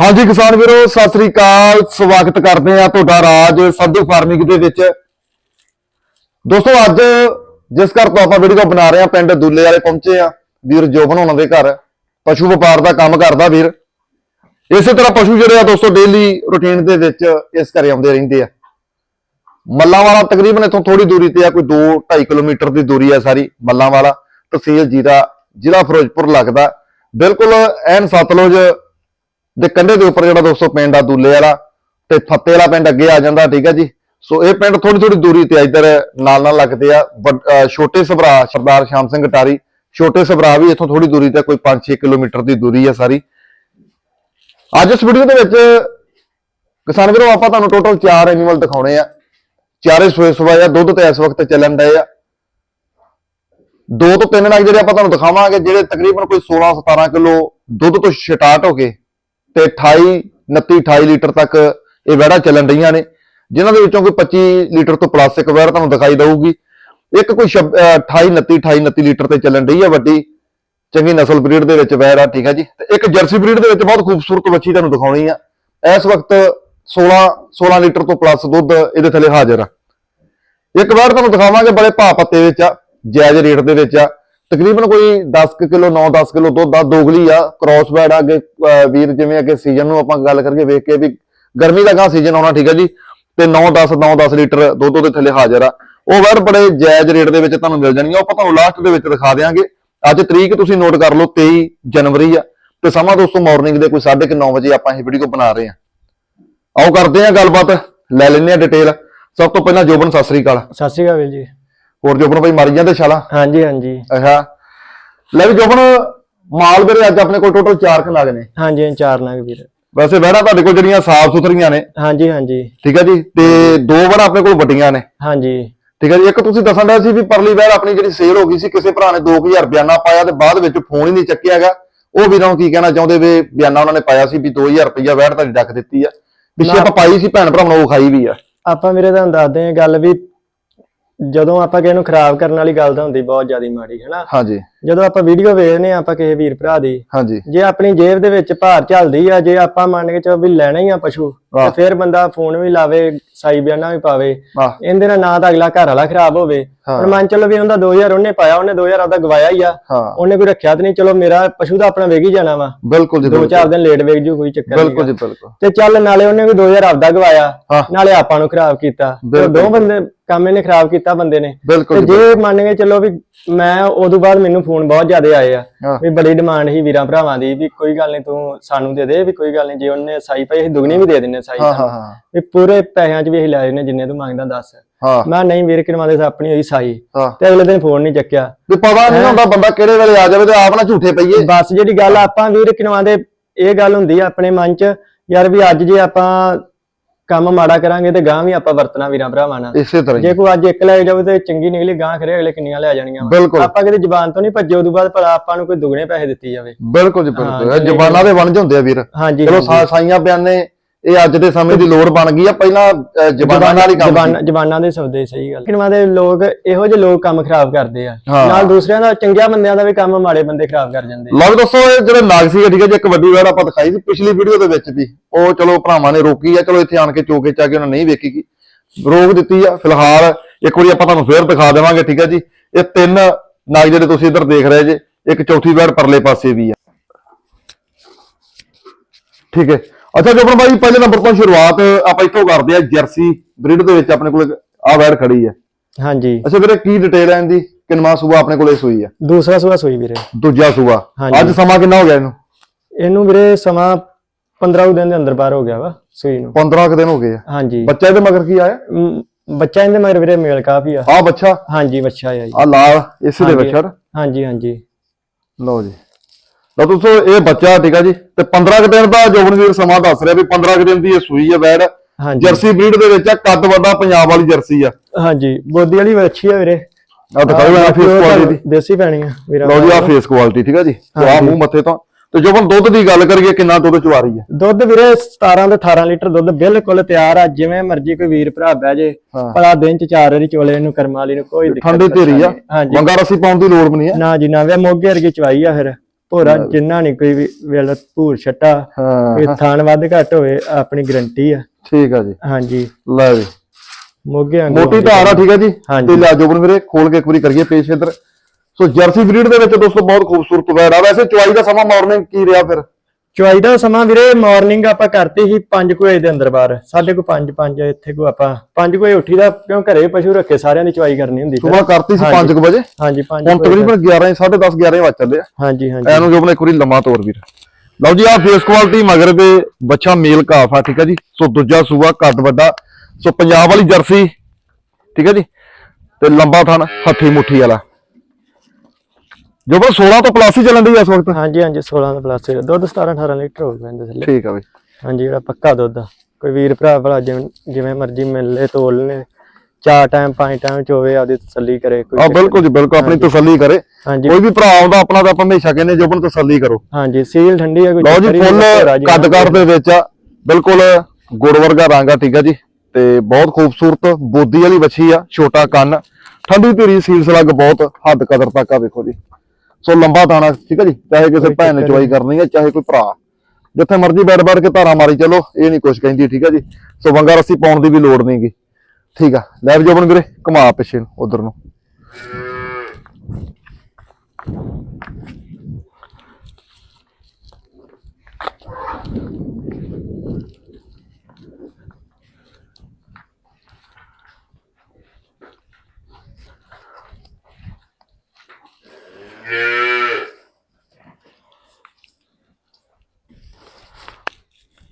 ਹਾਂਜੀ ਕਿਸਾਨ ਵੀਰੋ, ਸਤਿ ਸ੍ਰੀ ਅਕਾਲ। ਸਵਾਗਤ ਕਰਦੇ ਆ ਤੁਹਾਡਾ ਰਾਜ ਸੰਧੂ ਫਾਰਮਿੰਗ ਦੇ ਵਿੱਚ। ਦੋਸਤੋ, ਅੱਜ ਜਿਸ ਘਰ ਤੋਂ ਆਪਾਂ ਵੀਡੀਓ ਬਣਾ ਰਹੇ ਆ ਪਿੰਡ ਦੁੱਲੇ ਵਾਲੇ ਪਹੁੰਚੇ ਆ ਵੀਰ ਜੋਬਨ ਉਹਨਾਂ ਦੇ ਘਰ। ਪਸ਼ੂ ਵਪਾਰ ਦਾ ਕੰਮ ਕਰਦਾ ਵੀਰ। ਇਸੇ ਤਰ੍ਹਾਂ ਪਸ਼ੂ ਜਿਹੜੇ ਆ ਦੋਸਤੋ ਡੇਲੀ ਰੁਟੀਨ ਦੇ ਵਿੱਚ ਇਸ ਘਰੇ ਆਉਂਦੇ ਰਹਿੰਦੇ ਆ। ਮੱਲਾਂ ਵਾਲਾ ਤਕਰੀਬਨ ਇੱਥੋਂ ਥੋੜੀ ਦੂਰੀ ਤੇ ਆ, ਕੋਈ 2-2.5 ਕਿਲੋਮੀਟਰ ਦੀ ਦੂਰੀ ਆ ਸਾਰੀ ਮੱਲਾਂ ਵਾਲਾ। ਤਹਿਸੀਲ ਜੀਰਾ ਜ਼ਿਲ੍ਹਾ ਫਿਰੋਜ਼ਪੁਰ ਲੱਗਦਾ। ਬਿਲਕੁਲ ਐਨ ਸਤਲੁਜ ਦੇ ਕੰਢੇ ਦੇ ਉੱਪਰ ਜਿਹੜਾ ਦੋਸਤੋ ਪਿੰਡ ਆ ਦੂਲੇ ਵਾਲਾ ਤੇ ਫੱਤੇ ਵਾਲਾ ਪਿੰਡ ਅੱਗੇ ਆ ਜਾਂਦਾ, ਠੀਕ ਹੈ ਜੀ। ਸੋ ਇਹ ਪਿੰਡ ਥੋੜੀ ਥੋੜੀ ਦੂਰੀ ਤੇ ਆ, ਇੱਧਰ ਨਾਲ ਨਾਲ ਲੱਗਦੇ ਆ। ਵੱਡ- ਛੋਟੇ ਸਭਰਾ, ਸਰਦਾਰ ਸ਼ਾਮ ਸਿੰਘ ਟਾਰੀ ਛੋਟੇ ਸਭਰਾ ਵੀ ਇੱਥੋਂ ਥੋੜੀ ਦੂਰੀ ਤੇ ਕੋਈ 5-6 ਕਿਲੋਮੀਟਰ ਦੀ ਦੂਰੀ ਆ ਸਾਰੀ। ਅੱਜ ਇਸ ਵੀਡੀਓ ਦੇ ਵਿੱਚ ਕਿਸਾਨ ਵੀਰੋ, ਆਪਾਂ ਤੁਹਾਨੂੰ ਟੋਟਲ 4 ਐਨੀਮਲ ਦਿਖਾਉਣੇ ਆ। ਚਾਰੇ ਸੋਏ ਸਵਾ ਜਾਂ ਦੁੱਧ ਤੇ ਇਸ ਵਕਤ ਚੱਲਣ ਡਏ ਆ। ਦੋ ਤੋਂ ਤਿੰਨ ਨਗ ਜਿਹੜੇ ਆਪਾਂ ਤੁਹਾਨੂੰ ਦਿਖਾਵਾਂਗੇ, ਜਿਹੜੇ ਤਕਰੀਬਨ ਕੋਈ 16 17 ਕਿਲੋ ਦੁੱਧ ਤੋਂ ਸਟਾਰਟ ਹੋ ਕੇ ਤੇ 28 29 28 ਲੀਟਰ ਤੱਕ ਇਹ ਵਹਿੜਾ ਚੱਲਣ ਰਹੀਆਂ ਨੇ। ਜਿਨ੍ਹਾਂ ਦੇ ਵਿੱਚੋਂ ਕੋਈ 25 ਲੀਟਰ ਤੋਂ ਪਲੱਸ ਇੱਕ ਵਹਿੜ ਤੁਹਾਨੂੰ ਦਿਖਾਈ ਦੇਊਗੀ। ਇੱਕ ਕੋਈ ਛਬ- ਅਹ 28 29 28 29 ਲੀਟਰ ਤੇ ਚੱਲਣ ਰਹੀ ਹੈ ਵੱਡੀ। ਚੰਗੀ ਨਸਲ ਬਰੀਡ ਦੇ ਵਿੱਚ ਵੈਰ ਆ, ਠੀਕ ਹੈ ਜੀ। ਤੇ ਇੱਕ ਜਰਸੀ ਬਰੀਡ ਦੇ ਵਿੱਚ ਬਹੁਤ ਖੂਬਸੂਰਤ ਬੱਚੀ ਤੁਹਾਨੂੰ ਦਿਖਾਉਣੀ ਆ। ਇਸ ਵਕਤ 16 16 ਲੀਟਰ ਤੋਂ ਪਲੱਸ ਦੁੱਧ ਇਹਦੇ ਥੱਲੇ ਹਾਜ਼ਰ ਆ। ਇੱਕ ਵਾਰ ਤੁਹਾਨੂੰ ਦਿਖਾਵਾਂਗੇ ਬੜੇ ਭਾਅ ਪੱਤੇ ਵਿੱਚ ਆ, ਜਾਇਜ਼ ਰੇਟ ਦੇ ਵਿੱਚ ਆ। ਤਕਰੀਬਨ ਕੋਈ 10 ਕਿਲੋ 9-10 ਕਿਲੋ ਦੁੱਧ ਆ, ਦੋਗਲੀ ਆ ਕ੍ਰਾਸ ਬੈਡ ਆ, ਅੱਗੇ ਵੀਰ ਜਿਵੇਂ ਅੱਗੇ ਸੀਜ਼ਨ ਨੂੰ ਆਪਾਂ ਗੱਲ ਕਰਕੇ ਵੇਖ ਕੇ ਵੀ ਗਰਮੀ ਦਾ ਗਾਂ ਸੀਜ਼ਨ ਆਉਣਾ ਠੀਕ ਹੈ ਜੀ, ਤੇ 9-10 9-10 ਲੀਟਰ ਦੁੱਧ ਉਹਦੇ ਥੱਲੇ ਹਾਜ਼ਰ ਆ। ਉਹ ਵੜ ਬੜੇ ਜਾਇਜ਼ ਰੇਟ ਦੇ ਵਿੱਚ ਤੁਹਾਨੂੰ ਮਿਲ ਜਾਣਗੀਆਂ, ਉਹ ਆਪਾਂ ਤੁਹਾਨੂੰ ਲਾਸਟ ਦੇ ਵਿੱਚ ਦਿਖਾ ਦਿਆਂਗੇ। ਅੱਜ ਤਰੀਕ ਤੁਸੀਂ ਨੋਟ ਕਰ ਲਓ 23 ਜਨਵਰੀ ਆ। ਤੇ ਸਮਾਂ ਦੋਸਤੋ ਮਾਰਨਿੰਗ ਦੇ ਕੋਈ 9:30 ਵਜੇ ਆਪਾਂ ਇਹ ਵੀਡੀਓ ਬਣਾ ਰਹੇ ਆ। ਆਓ ਕਰਦੇ ਆ ਗੱਲਬਾਤ, ਲੈ ਲੈਂਦੇ ਆ ਡਿਟੇਲ ਸਭ ਤੋਂ ਪਹਿਲਾਂ ਜੋਬਨ, ਸਤਿ ਸ੍ਰੀ ਅਕਾਲ। ਸਤਿ ਸ਼੍ਰੀ ਅਕਾਲ ਵੀਰ ਜੀ। ਹੋਰ ਜੋਬਨ ਭਾਈ ਮਾਰੀ ਜਾਂਦੇ ਛਾਲਾ? ਹਾਂਜੀ ਹਾਂਜੀ। ਅੱਛਾ। ਲੈ ਵੀ ਜੋਬਨ ਮਾਲ ਵੀਰੇ ਅੱਜ ਆਪਣੇ ਕੋਲ ਟੋਟਲ 4 ਖਨਾਗ ਨੇ। ਹਾਂਜੀ ਹਾਂਜੀ, ਚਾਰ ਵੀਰ। ਵੈਸੇ ਵਹਿਣਾ ਤੁਹਾਡੇ ਕੋਲ ਜਿਹੜੀਆਂ ਸਾਫ਼ ਸੁਥਰੀਆਂ ਨੇ। ਹਾਂਜੀ ਹਾਂਜੀ। ਠੀਕ ਹੈ ਜੀ? ਤੇ ਦੋ ਵਾਰ ਆਪਣੇ ਕੋਲ ਵੱਡੀਆਂ ਨੇ। ਹਾਂਜੀ। ਠੀਕ ਹੈ ਜੀ? ਇੱਕ ਤੁਸੀਂ ਦੱਸਣ ਦਾ ਸੀ ਵੀ ਪਰਲੀ ਵਹਿਰ ਆਪਣੀ ਜਿਹੜੀ ਸੇਲ ਹੋ ਗਈ ਸੀ ਕਿਸੇ ਭਰਾ ਨੇ 2000 ਬਿਆਨਾ ਪਾਇਆ ਤੇ ਬਾਅਦ ਵਿੱਚ ਫੋਨ ਹੀ ਨਹੀਂ ਚੱਕਿਆਗਾ ਉਹ ਵੀਰਾਂ ਨੂੰ ਕੀ ਕਹਿਣਾ ਚਾਹੁੰਦੇ ਵੀ ਬਿਆਨਾ ਉਹਨਾਂ ਨੇ ਪਾਇਆ ਸੀ ਵੀ 2000 ਰੁਪਇਆ ਵਹਿਰ ਤੁਹਾਡੀ ਡੱਕ ਦਿੱਤੀ ਆ। ਪਿੱਛੇ ਆਪਾਂ ਪਾਈ ਸੀ ਭੈਣ ਭਰਾਵਾਂ ਨੂੰ ਉਹ ਖਾਈ ਵੀ ਆ। ਆਪਾਂ ਵੀਰੇ ਤੁਹਾਨੂੰ ਦੱਸਦੇ ਹਾਂ ਗੱਲ ਵੀ ਜਦੋਂ ਆਪਾਂ ਕਿਸੇ ਨੂੰ ਖਰਾਬ ਕਰਨ ਵਾਲੀ ਗੱਲ ਤਾਂ ਹੁੰਦੀ ਬਹੁਤ ਜ਼ਿਆਦਾ ਮਾੜੀ, ਹੈਨਾ? ਹਾਂਜੀ। ਜਦੋਂ ਆਪਾਂ ਵੀਡੀਓ ਵੇਖਦੇ ਹਾਂ ਆਪਾਂ ਕਿਸੇ ਵੀਰ ਭਰਾ ਦੀ ਹਾਂਜੀ। ਜੇ ਆਪਣੀ ਜੇਬ ਦੇ ਵਿੱਚ ਭਾਰ ਚੱਲਦੀ ਆ ਜੇ ਆਪਾਂ ਮੰਨ ਕੇ ਚਲੋ ਵੀ ਲੈਣਾ ਹੀ ਆ ਪਸ਼ੂ ਤੇ। ਫਿਰ ਬੰਦਾ ਫੋਨ ਵੀ ਲਾਵੇ ਸਾਈ ਬਿਆਨਾ ਵੀ ਪਾਵੇ। ਇਹਦੇ ਨਾਲ ਨਾ ਤਾਂ ਅਗਲਾ ਘਰ ਵਾਲਾ ਖਰਾਬ ਹੋਵੇ। ਹੁਣ ਮੰਨ ਚਲੋ ਵੀ ਉਹਦਾ 2000 ਉਹਨੇ ਪਾਇਆ ਉਹਨੇ 2000 ਆਪਦਾ ਗਵਾਇਆ ਹੀ ਆ। ਉਹਨੇ ਕੋਈ ਰੱਖਿਆ ਤੇ ਨਹੀਂ ਚਲੋ ਮੇਰਾ ਪਸ਼ੂ ਦਾ ਆਪਣਾ ਵੇਗ ਹੀ ਜਾਣਾ ਵਾ। ਬਿਲਕੁਲ ਜੀ ਦੋ ਚਾਰ ਦਿਨ ਲੇਟ ਵੇਗ ਜੂ ਕੋਈ ਚੱਕਰ ਨਹੀਂ ਬਿਲਕੁਲ ਜੀ ਬਿਲਕੁਲ। ਤੇ ਚੱਲ ਨਾਲੇ ਉਹਨੇ ਵੀ 2000 ਆਪਦਾ ਗਵਾਇਆ। ਨਾਲੇ ਆਪਾਂ ਨੂੰ ਖਰਾਬ ਕੀਤਾ। ਤੇ। ਦੋ ਬੰਦੇ ਕੰਮ ਇਹਨੇ ਖਰਾਬ ਕੀਤਾ ਬੰਦੇ ਨੇ। ਤੇ ਜੇ ਮੰਨ ਕੇ ਚੱਲੋ ਵੀ ਮੈਂ ਉਦੋਂ ਬਾਅਦ ਮੈਨੂੰ ਫੋਨ ਬਹੁਤ ਜ਼ਿਆਦਾ ਆਏ ਆ। ਹਾਂ। ਵੀ ਬੜੀ ਡਿਮਾਂਡ ਸੀ ਵੀਰਾਂ ਭਰਾਵਾਂ ਦੀ ਵੀ ਕੋਈ ਗੱਲ ਨਹੀਂ ਤੂੰ ਸਾਨੂੰ ਦੇ ਦੇ ਵੀ ਕੋਈ ਗੱਲ ਨਹੀਂ ਜੇ ਉਹਨੇ ਸਾਈ ਪਈ ਅਸੀਂ ਦੁਗਣੀ ਵੀ ਦੇ ਦਿੰਨੇ ਸਾਈ ਹਾਂ ਸਾਨੂੰ। ਹਾਂ। ਵੀ ਪੂਰੇ ਪੈਸਿਆਂ 'ਚ ਵੀ ਅਸੀਂ ਲੈ ਜਨੇ ਜਿੰਨੇ ਤੂੰ ਮੰਗਦਾ ਦੱਸ। ਹਾਂ। ਮੈਂ ਨਹੀਂ ਵੀਰ ਕਿਰਮਾ ਦੇ ਆਪਣੀ ਹੋਈ ਸਾਈ। ਹਾਂ। ਤੇ ਅਗਲੇ ਦਿਨ ਫੋਨ ਨਹੀਂ ਚੱਕਿਆ। ਵੀ ਪਤਾ ਨਹੀਂ ਹੁੰਦਾ ਬੰਦਾ ਕਿਹੜੇ ਵੇਲੇ ਆ ਜਾਵੇ ਤੇ ਆਪ ਨਾ ਝੂਠੇ ਪਈਏ। ਬਸ ਜਿਹੜੀ ਗੱਲ ਆਪਾਂ ਵੀਰ ਕਿਨਵਾ ਦੇ ਇਹ ਗੱਲ ਹੁੰਦੀ ਆ ਆਪਣੇ ਮਨ 'ਚ ਯਾਰ ਵੀ ਅੱਜ ਜੇ ਆਪਾਂ ਕੰਮ ਮਾੜਾ ਕਰਾਂਗੇ ਤੇ ਗਾਂ ਵੀ ਆਪਾਂ ਵਰਤਣਾ ਵੀਰਾਂ ਭਰਾਵਾਂ ਨਾਲ। ਇਸੇ ਤਰ੍ਹਾਂ ਹੀ। ਜੇ ਕੋਈ ਅੱਜ ਇੱਕ ਲੈ ਜਾਵੇ ਤੇ ਚੰਗੀ ਨਿਕਲੀ ਗਾਂ ਖਰੇ ਅਗਲੇ ਕਿੰਨੀਆਂ ਲੈ ਜਾਣੀਆਂ ਵਾਂ। ਬਿਲਕੁਲ। ਆਪਾਂ ਕਿਤੇ ਜ਼ਬਾਨ ਤੋਂ ਨਹੀਂ ਭੱਜੇ ਉਦੋਂ ਬਾਅਦ ਭਲਾ ਆਪਾਂ ਨੂੰ ਕੋਈ ਦੁੱਗਣੇ ਪੈਸੇ ਦਿੱਤੀ ਜਾਵੇ। ਬਿਲਕੁਲ ਜੀ ਬਿਲਕੁਲ। ਇਹ ਜ਼ਬਾਨਾਂ ਦੇ ਵਣਜ ਹੁੰਦੇ ਆ ਵੀਰ। ਹਾਂਜੀ ਚਲੋ ਸਾ- ਸਾਈਆਂ ਬਿਆਨੇ ਇਹ ਅੱਜ ਦੇ ਸਮੇਂ ਦੀ ਲੋੜ ਬਣ ਗਈ ਆ ਪਹਿਲਾਂ ਜ਼ਬਾਨਾਂ ਨਾਲ ਹੀ ਕੰਮ। ਜ਼ਬਾਨ ਜ਼ਬਾਨਾਂ ਦੇ ਸੌਦੇ ਸਹੀ ਗੱਲ। ਕਿਨਵਾ ਦੇ ਲੋਕ ਇਹੋ ਜਿਹੇ ਲੋਕ ਕੰਮ ਖਰਾਬ ਕਰਦੇ ਆ। ਹਾਂ। ਨਾਲ ਦੂਸਰਿਆਂ ਦਾ ਚੰਗਿਆਂ ਬੰਦਿਆਂ ਦਾ ਵੀ ਕੰਮ ਮਾੜੇ ਬੰਦੇ ਖਰਾਬ ਕਰ ਜਾਂਦੇ ਲਓ ਵੀ ਦੋਸਤੋ ਇਹ ਜਿਹੜੇ ਨਾਗ ਸੀ ਠੀਕ ਹੈ ਜੀ ਇੱਕ ਵੱਡੀ ਵਾਰ ਆਪਾਂ ਦਿਖਾਈ ਸੀ ਪਿਛਲੀ ਵੀਡੀਓ ਦੇ ਵਿੱਚ ਵੀ। ਉਹ ਚਲੋ ਭਰਾਵਾਂ ਨੇ ਰੋਕੀ ਆ ਚਲੋ ਇੱਥੇ ਆਣ ਕੇ ਚੋਕੇ ਚਾ ਕੇ ਉਹਨਾਂ ਨਹੀਂ ਵੇਖੀ ਗੀ ਰੋਕ ਦਿੱਤੀ ਆ ਫਿਲਹਾਲ ਇੱਕ ਵਾਰੀ ਆਪਾਂ ਤੁਹਾਨੂੰ ਫੇਰ ਦਿਖਾ ਦੇਵਾਂਗੇ ਠੀਕ ਹੈ ਜੀ। ਇਹ ਤਿੰਨ ਨਾਗ ਜਿਹੜੇ ਤੁਸੀਂ ਇੱਧਰ ਦੇਖ ਰਹੇ ਜੇ ਇੱਕ ਚੌਥੀ ਵਾਰ ਪਰਲੇ ਪਾਸੇ ਵੀ ਆ। ਠੀਕ ਹੈ। ਅੱਛਾ ਜੋਬਨ ਭਾਈ ਪਹਿਲੇ ਨੰਬਰ ਤੋਂ ਸ਼ੁਰੂਆਤ ਆਪਾਂ ਇੱਥੋਂ ਕਰਦੇ ਆ ਜਰਸੀ ਬਰੀਡ ਦੇ ਵਿੱਚ ਆਪਣੇ ਕੋਲ ਆ ਵੈੜ ਖੜੀ ਆ ਹਾਂਜੀ। ਅੱਛਾ ਵੀਰੇ ਕੀ ਡਿਟੇਲ ਹੈ ਇਹਦੀ? ਕਿੰਨਵਾਂ ਸੂਆ ਆਪਣੇ ਕੋਲੇ ਸੂਈ ਆ ਦੂਸਰਾ ਸੁਆ ਸੋਈ ਵੀਰੇ। ਦੂਜਾ ਸੂਆ। ਅੱਜ ਸਮਾਂ ਕਿੰਨਾ ਹੋ ਗਿਆ ਇਹਨੂੰ? ਇਹਨੂੰ ਵੀਰੇ ਸਮਾਂ 15 ਕੁ ਦਿਨ ਦੇ ਅੰਦਰ ਬਾਹਰ ਹੋ ਗਿਆ ਵਾ ਸੂਈ ਨੂੰ। 15 ਕੁ ਦਿਨ ਹੋ ਗਏ ਆ। ਹਾਂਜੀ। ਬੱਚਾ ਇਹਦੇ ਮਗਰ ਕੀ ਆਇਆ? ਬੱਚਾ ਇਹਦੇ ਮਗਰ ਵੀਰੇ ਮੇਲ ਕਾਫੀ ਆ। ਆ ਬੱਚਾ? ਹਾਂਜੀ ਬੱਚਾ ਆ ਜੀ। ਆ ਲਾਲ ਇਸੇ ਦੇ। ਬੱਚਾ। ਹਾਂਜੀ ਹਾਂਜੀ। ਲਓ ਜੀ। ਲਓ ਦੋਸਤੋ ਇਹ ਬੱਚਾ ਠੀਕ ਆ ਜੀ। ਤੇ 15 ਕੁ ਦਿਨ ਦਾ ਜੋਬਨਵੀਰ ਸਮਾਂ ਦੱਸ ਰਿਹਾ ਵੀ 15 ਕੁ ਦਿਨ ਦੀ ਇਹ ਸੂਈ ਆ ਵੈੜ ਜਰਸੀ ਬਰੀਡ ਦੇ ਵਿੱਚ ਆ ਕੱਦ ਵੱਡਾ ਪੰਜਾਬ ਵਾਲੀ ਜਰਸੀ ਆ। ਹਾਂਜੀ ਬੋਦੀ ਵਾਲੀ ਵੱਛੀ ਆ ਵੀਰੇ। ਆ ਦਿਖਾਓ ਮੈਂ ਫੇਸ ਕੁਆਲਿਟੀ ਦੀ ਦੇਸੀ ਪੈਣੀ ਆ ਵੀਰਾ ਲਓ ਜੀ ਆ ਫੇਸ ਕੁਆਲਿਟੀ ਠੀਕ ਆ ਜੀ। ਤੇ ਆ ਮੂੰਹ ਮੱਥੇ ਤੋਂ। ਤੇ ਜੋਬਨ ਦੁੱਧ ਦੀ ਗੱਲ ਕਰੀਏ ਕਿੰਨਾ ਦੁੱਧ ਚਵਾ ਰਹੀ ਆ? ਦੁੱਧ ਵੀਰੇ 17 ਤੋਂ 18 ਲੀਟਰ ਦੁੱਧ ਬਿਲਕੁਲ ਤਿਆਰ ਆ ਜਿਵੇਂ ਮਰਜ਼ੀ ਕੋਈ ਵੀਰ ਭਰਾ ਬਹਿ ਜੇ। ਹਾਂ। ਭਲਾ ਦਿਨ ਚ ਚਾਰ ਵਾਰੀ ਚੋਲੇ ਇਹਨੂੰ ਕਰਮਾਂ ਵਾਲੀ ਨੂੰ ਕੋਈ ਦਿੱਕਤ ਠੰਡੀ ਧੀਰੀ ਆ। ਹਾਂਜੀ। ਮੰਗਾ ਰੱਸੀ ਪਾਉਣ ਦੀ ਲੋੜ ਵੀ ਨਹੀਂ ਆ। ਨਾ ਜੀ ਨਾ ਵੇ ਮੋਗੇ ਵਰਗੀ ਚਵਾਈ ਆ ਫਿਰ। ਭੋਰਾ ਜਿੰਨਾ ਨਹੀਂ ਕੋਈ ਵੀ ਵੇਲ ਭੂਰ ਛੱਟਾ ਹਾਂ ਇਹ ਥਾਨ ਵੱਧ ਘੱਟ ਹੋਵੇ ਆਪਣੀ ਗਰੰਟੀ ਆ। ਠੀਕ ਆ ਜੀ। ਹਾਂਜੀ। ਲੈ ਵੀ ਮੋਗੇ ਵਾਂਗੂ ਮੋਟੀ ਧਾਰ ਆ ਠੀਕ ਹੈ ਜੀ। ਤੇ ਲੈ ਜੋਬਨ ਵੀਰੇ ਖੋਲ ਕੇ ਇੱਕ ਵਾਰੀ ਕਰੀਏ ਪੇਸ਼ ਇਧਰ। ਸੋ ਜਰਸੀ ਬਰੀਡ ਦੇ ਵਿੱਚ ਦੋਸਤੋ ਬਹੁਤ ਖੂਬਸੂਰਤ ਵੈੜ ਆ। ਵੈਸੇ ਚੁਆਈ ਦਾ ਸਮਾਂ ਮਾਰਨਿੰਗ ਕੀ ਰਿਹਾ ਫਿਰ? ਚੁਆਈ ਦਾ ਸਮਾਂ ਵੀਰੇ ਮਾਰਨਿੰਗ ਆਪਾਂ ਕਰਤੀ ਸੀ 5 ਵਜੇ ਦੇ ਅੰਦਰ ਬਾਹਰ। ਸਾਡੇ ਕੋ 5 5 ਇੱਥੇ ਕੋ ਆਪਾਂ 5 ਵਜੇ ਉੱਠੀ ਦਾ ਕਿਉਂ ਘਰੇ ਪਸ਼ੂ ਰੱਖੇ ਸਾਰਿਆਂ ਦੀ ਚੁਆਈ ਕਰਨੀ ਹੁੰਦੀ ਸੁਬਾਹ ਕਰਤੀ ਸੀ 5 ਵਜੇ। ਹਾਂਜੀ 5 ਹੁਣ ਤਕਰੀਬਨ 11 10:30 11 ਵਜ ਚੱਲੇ ਆ। ਹਾਂਜੀ ਹਾਂਜੀ। ਐਨੂੰ ਜੋਬਨ ਇੱਕ ਵਾਰੀ ਲੰਮਾ ਤੋਰ ਵੀਰ। ਲਓ ਜੀ ਆ ਫੇਸ ਕੁਆਲਿਟੀ ਮਗਰ ਦੇ ਬੱਚਾ ਮੇਲ ਕਾਫ ਆ ਠੀਕ ਹੈ ਜੀ। ਸੋ ਦੂਜਾ ਸੂਆ ਕੱਦ ਵੱਡਾ। ਸੋ ਪੰਜਾਬ ਵਾਲੀ ਜਰਸੀ ਠੀਕ ਹੈ ਜੀ। ਤੇ ਲੰਬਾ ਥਣ ਹੱਥੀ ਮੁੱਠੀ ਵਾਲਾ। ਜੋਬਨ 16 ਤੋਂ ਪਲੱਸ ਹੀ ਚੱਲਣ ਦੀ ਇਸ ਵਕਤ। ਹਾਂਜੀ ਹਾਂਜੀ 16 ਦਾ ਪਲੱਸ ਦੁੱਧ 17 18 ਲੀਟਰ ਹੋ ਪੈਂਦੇ ਥੱਲੇ। ਠੀਕ ਆ ਬਈ। ਹਾਂਜੀ ਜਿਹੜਾ ਪੱਕਾ ਦੁੱਧ ਆ। ਕੋਈ ਵੀਰ ਭਰਾ ਭਲਾ ਜਿਵੇਂ ਜਿਵੇਂ ਮਰਜ਼ੀ ਮਿਲ ਲੈ ਤੋਲ ਲੈ। ਚਾਰ ਟਾਈਮ ਪੰਜ ਟਾਈਮ ਚ ਹੋਵੇ ਆਪਦੀ ਤਸੱਲੀ ਕਰੇ ਕੋਈ ਆ ਬਿਲਕੁਲ ਜੀ ਬਿਲਕੁਲ ਆਪਣੀ ਤਸੱਲੀ ਕਰੇ। ਕੋਈ ਵੀ ਭਰਾ ਆਉਂਦਾ ਆਪਣਾ ਤਾਂ ਆਪਾਂ ਹਮੇਸ਼ਾ ਕਹਿੰਦੇ ਜੋਬਨ ਤਸੱਲੀ ਕਰੋ। ਹਾਂਜੀ ਸੀਲ ਠੰਡੀ ਆ ਕੋਈ ਲਓ ਜੀ ਫੁੱਲ ਭੋਰਾ ਜੀ ਕੱਦ ਕਰ ਦੇ ਵਿੱਚ ਆ। ਬਿਲਕੁਲ ਗੁੜ ਵਰਗਾ ਰੰਗ ਆ ਠੀਕ ਆ ਜੀ। ਤੇ ਬਹੁਤ ਖੂਬਸੂਰਤ ਬੋਦੀ ਵਾਲੀ ਵੱਛੀ ਆ ਛੋਟਾ ਕੰਨ। ਠੰਡੀ ਧੀਰੀ ਸੀਲ ਸਲੱਗ ਬਹੁਤ ਹੱਦ ਕਦਰ ਤੱਕ ਆ ਵੇਖੋ ਜੀ। ਸੋ ਲੰਬਾ ਦਾਣਾ ਠੀਕ ਆ ਜੀ? ਚਾਹੇ ਕਿਸੇ ਭੈਣ ਨੇ ਚਵਾਈ ਕਰਨੀ ਹੈ ਚਾਹੇ ਕੋਈ ਭਰਾ। ਜਿੱਥੇ ਮਰਜ਼ੀ ਬੈਠ ਬੈਠ ਕੇ ਧਾਰਾ ਮਾਰੀ ਚਲੋ ਇਹ ਨਹੀਂ ਕੁਛ ਕਹਿੰਦੀ ਠੀਕ ਆ ਜੀ? ਸੋ ਵੰਗਾ ਰੱਸੀ ਪਾਉਣ ਦੀ ਵੀ ਲੋੜ ਨਹੀਂਗੀ ਠੀਕ ਆ ਲੈ ਵੀ ਜੋਬਨ ਵੀਰੇ ਘੁਮਾ ਪਿੱਛੇ ਨੂੰ ਉਧਰ ਨੂੰ।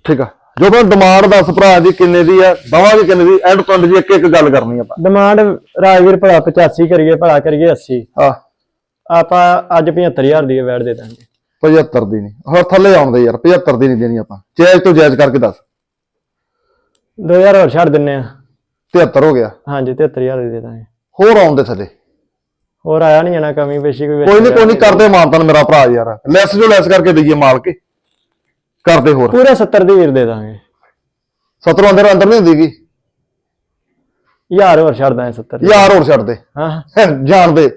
ਠੀਕ ਆ। ਜੋ ਮੈਂ ਡਿਮਾਂਡ ਦੱਸ ਭਰਾ ਜੀ ਕਿੰਨੇ ਦੀ ਆ ਦਵਾਂਗੇ ਕਿੰਨੇ ਦੀ ਐਂਡ ਤੋਂ ਜੀ ਇੱਕ ਇੱਕ ਗੱਲ ਕਰਨੀ ਆਪਾਂ। ਡਿਮਾਂਡ ਰਾਜਵੀਰ ਭਲਾ 85 ਕਰੀਏ ਭਲਾ ਕਰੀਏ 80 ਹਾਂ। ਆਪਾਂ ਅੱਜ 75000 ਦੀ ਵੈਟ ਦੇ ਦਾਂਗੇ। 75 ਦੀ ਨਹੀਂ। ਹੋਰ ਥੱਲੇ ਆਉਣ ਦੇ ਯਾਰ 75 ਦੀ ਨਹੀਂ ਦੇਣੀ ਆਪਾਂ। ਜਾਇਜ਼ ਤੋਂ ਜਾਇਜ਼ ਕਰਕੇ ਦੱਸ। 2000 ਹੋਰ ਛੱਡ ਦਿੰਨੇ ਆ। 73 ਹੋ ਗਿਆ। ਹਾਂਜੀ 73000 ਦੀ ਦੇ ਦਾਂਗੇ। ਹੋਰ ਆਉਣ ਦੇ ਥੱਲੇ। ਹੋਰ ਆਇਆ ਨਹੀਂ ਜਾਣਾ ਕਮੀ ਪੇਸ਼ੀ ਕੋਈ ਕੋਈ ਨਹੀਂ ਕੋਈ ਨਹੀਂ ਕਰਦੇ ਮਾਨਤਨ ਮੇਰਾ ਭਰਾ ਯਾਰ। ਲੈਸ ਜੋ ਲੈਸ ਕਰਕੇ ਦਈਏ ਮਾਲ ਕੇ ਕਰਦੇ ਹੋਰ। ਪੂਰਾ 70 ਦੀ ਵੀਰ ਦੇ ਦਾਂਗੇ। 70 ਅੰਦਰ ਅੰਦਰ ਨਹੀਂ ਹੁੰਦੀਗੀ ਯਾਰ ਹੋਰ ਛੱਡ ਦਾਂਗੇ 70 ਦੀ। ਯਾਰ ਹੋਰ ਛੱਡ ਦੇ। ਹਾਂ। ਜਾਣ ਦੇ।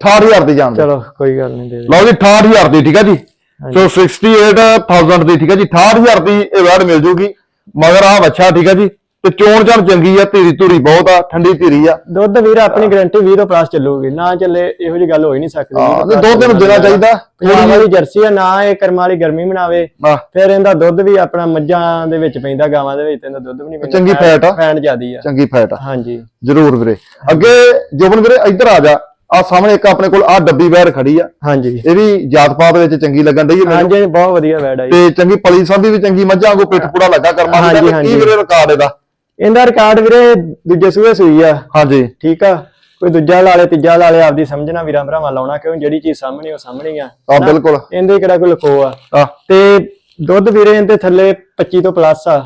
68000 ਦੀ ਜਾਣ ਦੇ। ਚਲੋ ਕੋਈ ਗੱਲ ਨਹੀਂ ਦੇ ਦੇ। ਲਓ ਜੀ 68000 ਦੀ ਠੀਕ ਹੈ ਜੀ? ਸੋ 68000 ਦੀ ਠੀਕ ਹੈ ਜੀ? 68000 ਦੀ ਇਹ ਵੈਡ ਮਿਲ ਜੂਗੀ। ਮਗਰ ਆ ਬੱਚਾ ਠੀਕ ਹੈ ਜੀ? ਤੇ ਚੋਣ ਚਣ ਚੰਗੀ ਆ ਧੀਰੀ ਧੂਰੀ ਬਹੁਤ ਆ ਠੰਡੀ ਧੀਰੀ ਆ। ਦੁੱਧ ਵੀਰ ਆਪਣੀ ਗਾਰੰਟੀ 20 ਤੋਂ ਪਲੱਸ ਚੱਲੂਗੀ। ਨਾ ਚੱਲੇ ਇਹੋ ਜੀ ਗੱਲ ਹੋ ਹੀ ਨਹੀਂ ਸਕਦੀ। ਹਾਂ ਨਹੀਂ ਦੋ ਦਿਨ ਦੇਣਾ ਚਾਹੀਦਾ। ਪੰਜਾਬ ਵਾਲੀ ਜਰਸੀ ਆ ਨਾ ਇਹ ਕਰਮ ਵਾਲੀ ਗਰਮੀ ਬਣਾਵੇ ਆਹ, ਫਿਰ ਇਹਦਾ ਦੁੱਧ ਵੀ ਆਪਣਾ ਮੱਝਾਂ ਦੇ ਵਿੱਚ ਪੈਂਦਾ ਗਾਵਾਂ ਦੇ ਵਿੱਚ ਇਹਦਾ ਦੁੱਧ ਵੀ ਨਹੀਂ ਪੈਂਦਾ। ਚੰਗੀ ਫੈਟ ਆ। ਫੈਟ ਜ਼ਿਆਦੀ ਆ। ਚੰਗੀ ਫੈਟ ਆ। ਹਾਂਜੀ। ਜ਼ਰੂਰ ਵੀਰੇ। ਅੱਗੇ ਜੋਬਨ ਵੀਰੇ ਇੱਧਰ ਆ ਜਾ। ਆ ਸਾਹਮਣੇ ਇੱਕ ਆਪਣੇ ਕੋਲ ਆ ਡੱਬੀ ਵੈਰ ਖੜੀ ਆ। ਹਾਂਜੀ। ਇਹ ਵੀ ਜਾਤ ਪਾਤ ਵਿੱਚ ਚੰਗੀ ਲੱਗਣ ਡਈ ਹੈ ਮੈਨੂੰ। ਹਾਂਜੀ ਬਹੁਤ ਵਧੀਆ ਵੈੜ ਆ ਜੀ ਤੇ ਚੰਗੀ ਪਲੀ ਸੰਦੀ ਵੀ ਚੰਗੀ ਮੱਝਾਂ ਵਾਂਗੂ ਪਿੱਠ ਪੂੜਾ ਲੱਗਾ ਕਰਮਾ ਹਾਂਜੀ, ਦੀ ਕੀ ਹਾਂਜੀ। ਵੀਰੇ ਰਿਕਾਰਡ ਇਹਦਾ? ਇਹਦਾ ਰਿਕਾਰਡ ਵੀਰੇ ਦੂਜੇ ਸੂਏ ਸੂਈ ਆ। ਹਾਂਜੀ। ਠੀਕ ਆ? ਕੋਈ ਦੂਜਾ ਲਾਲੇ ਤੀਜਾ ਲਾਲੇ ਆਪਦੀ ਸਮਝਣਾ ਵੀਰਾਂ ਭਰਾਵਾਂ ਲਾਉਣਾ ਕਿਉਂ ਜਿਹੜੀ ਚੀਜ਼ ਸਾਹਮਣੇ ਉਹ ਸਾਹਮਣੇ ਆ। ਆ ਬਿਲਕੁਲ। ਇਹਦੇ ਕਿਹੜਾ ਕੋਈ ਲਕੋ ਆ? ਤੇ ਦੁੱਧ ਵੀਰੇ ਇਹਦੇ ਥੱਲੇ 25 ਤੋਂ ਪਲੱਸ ਆ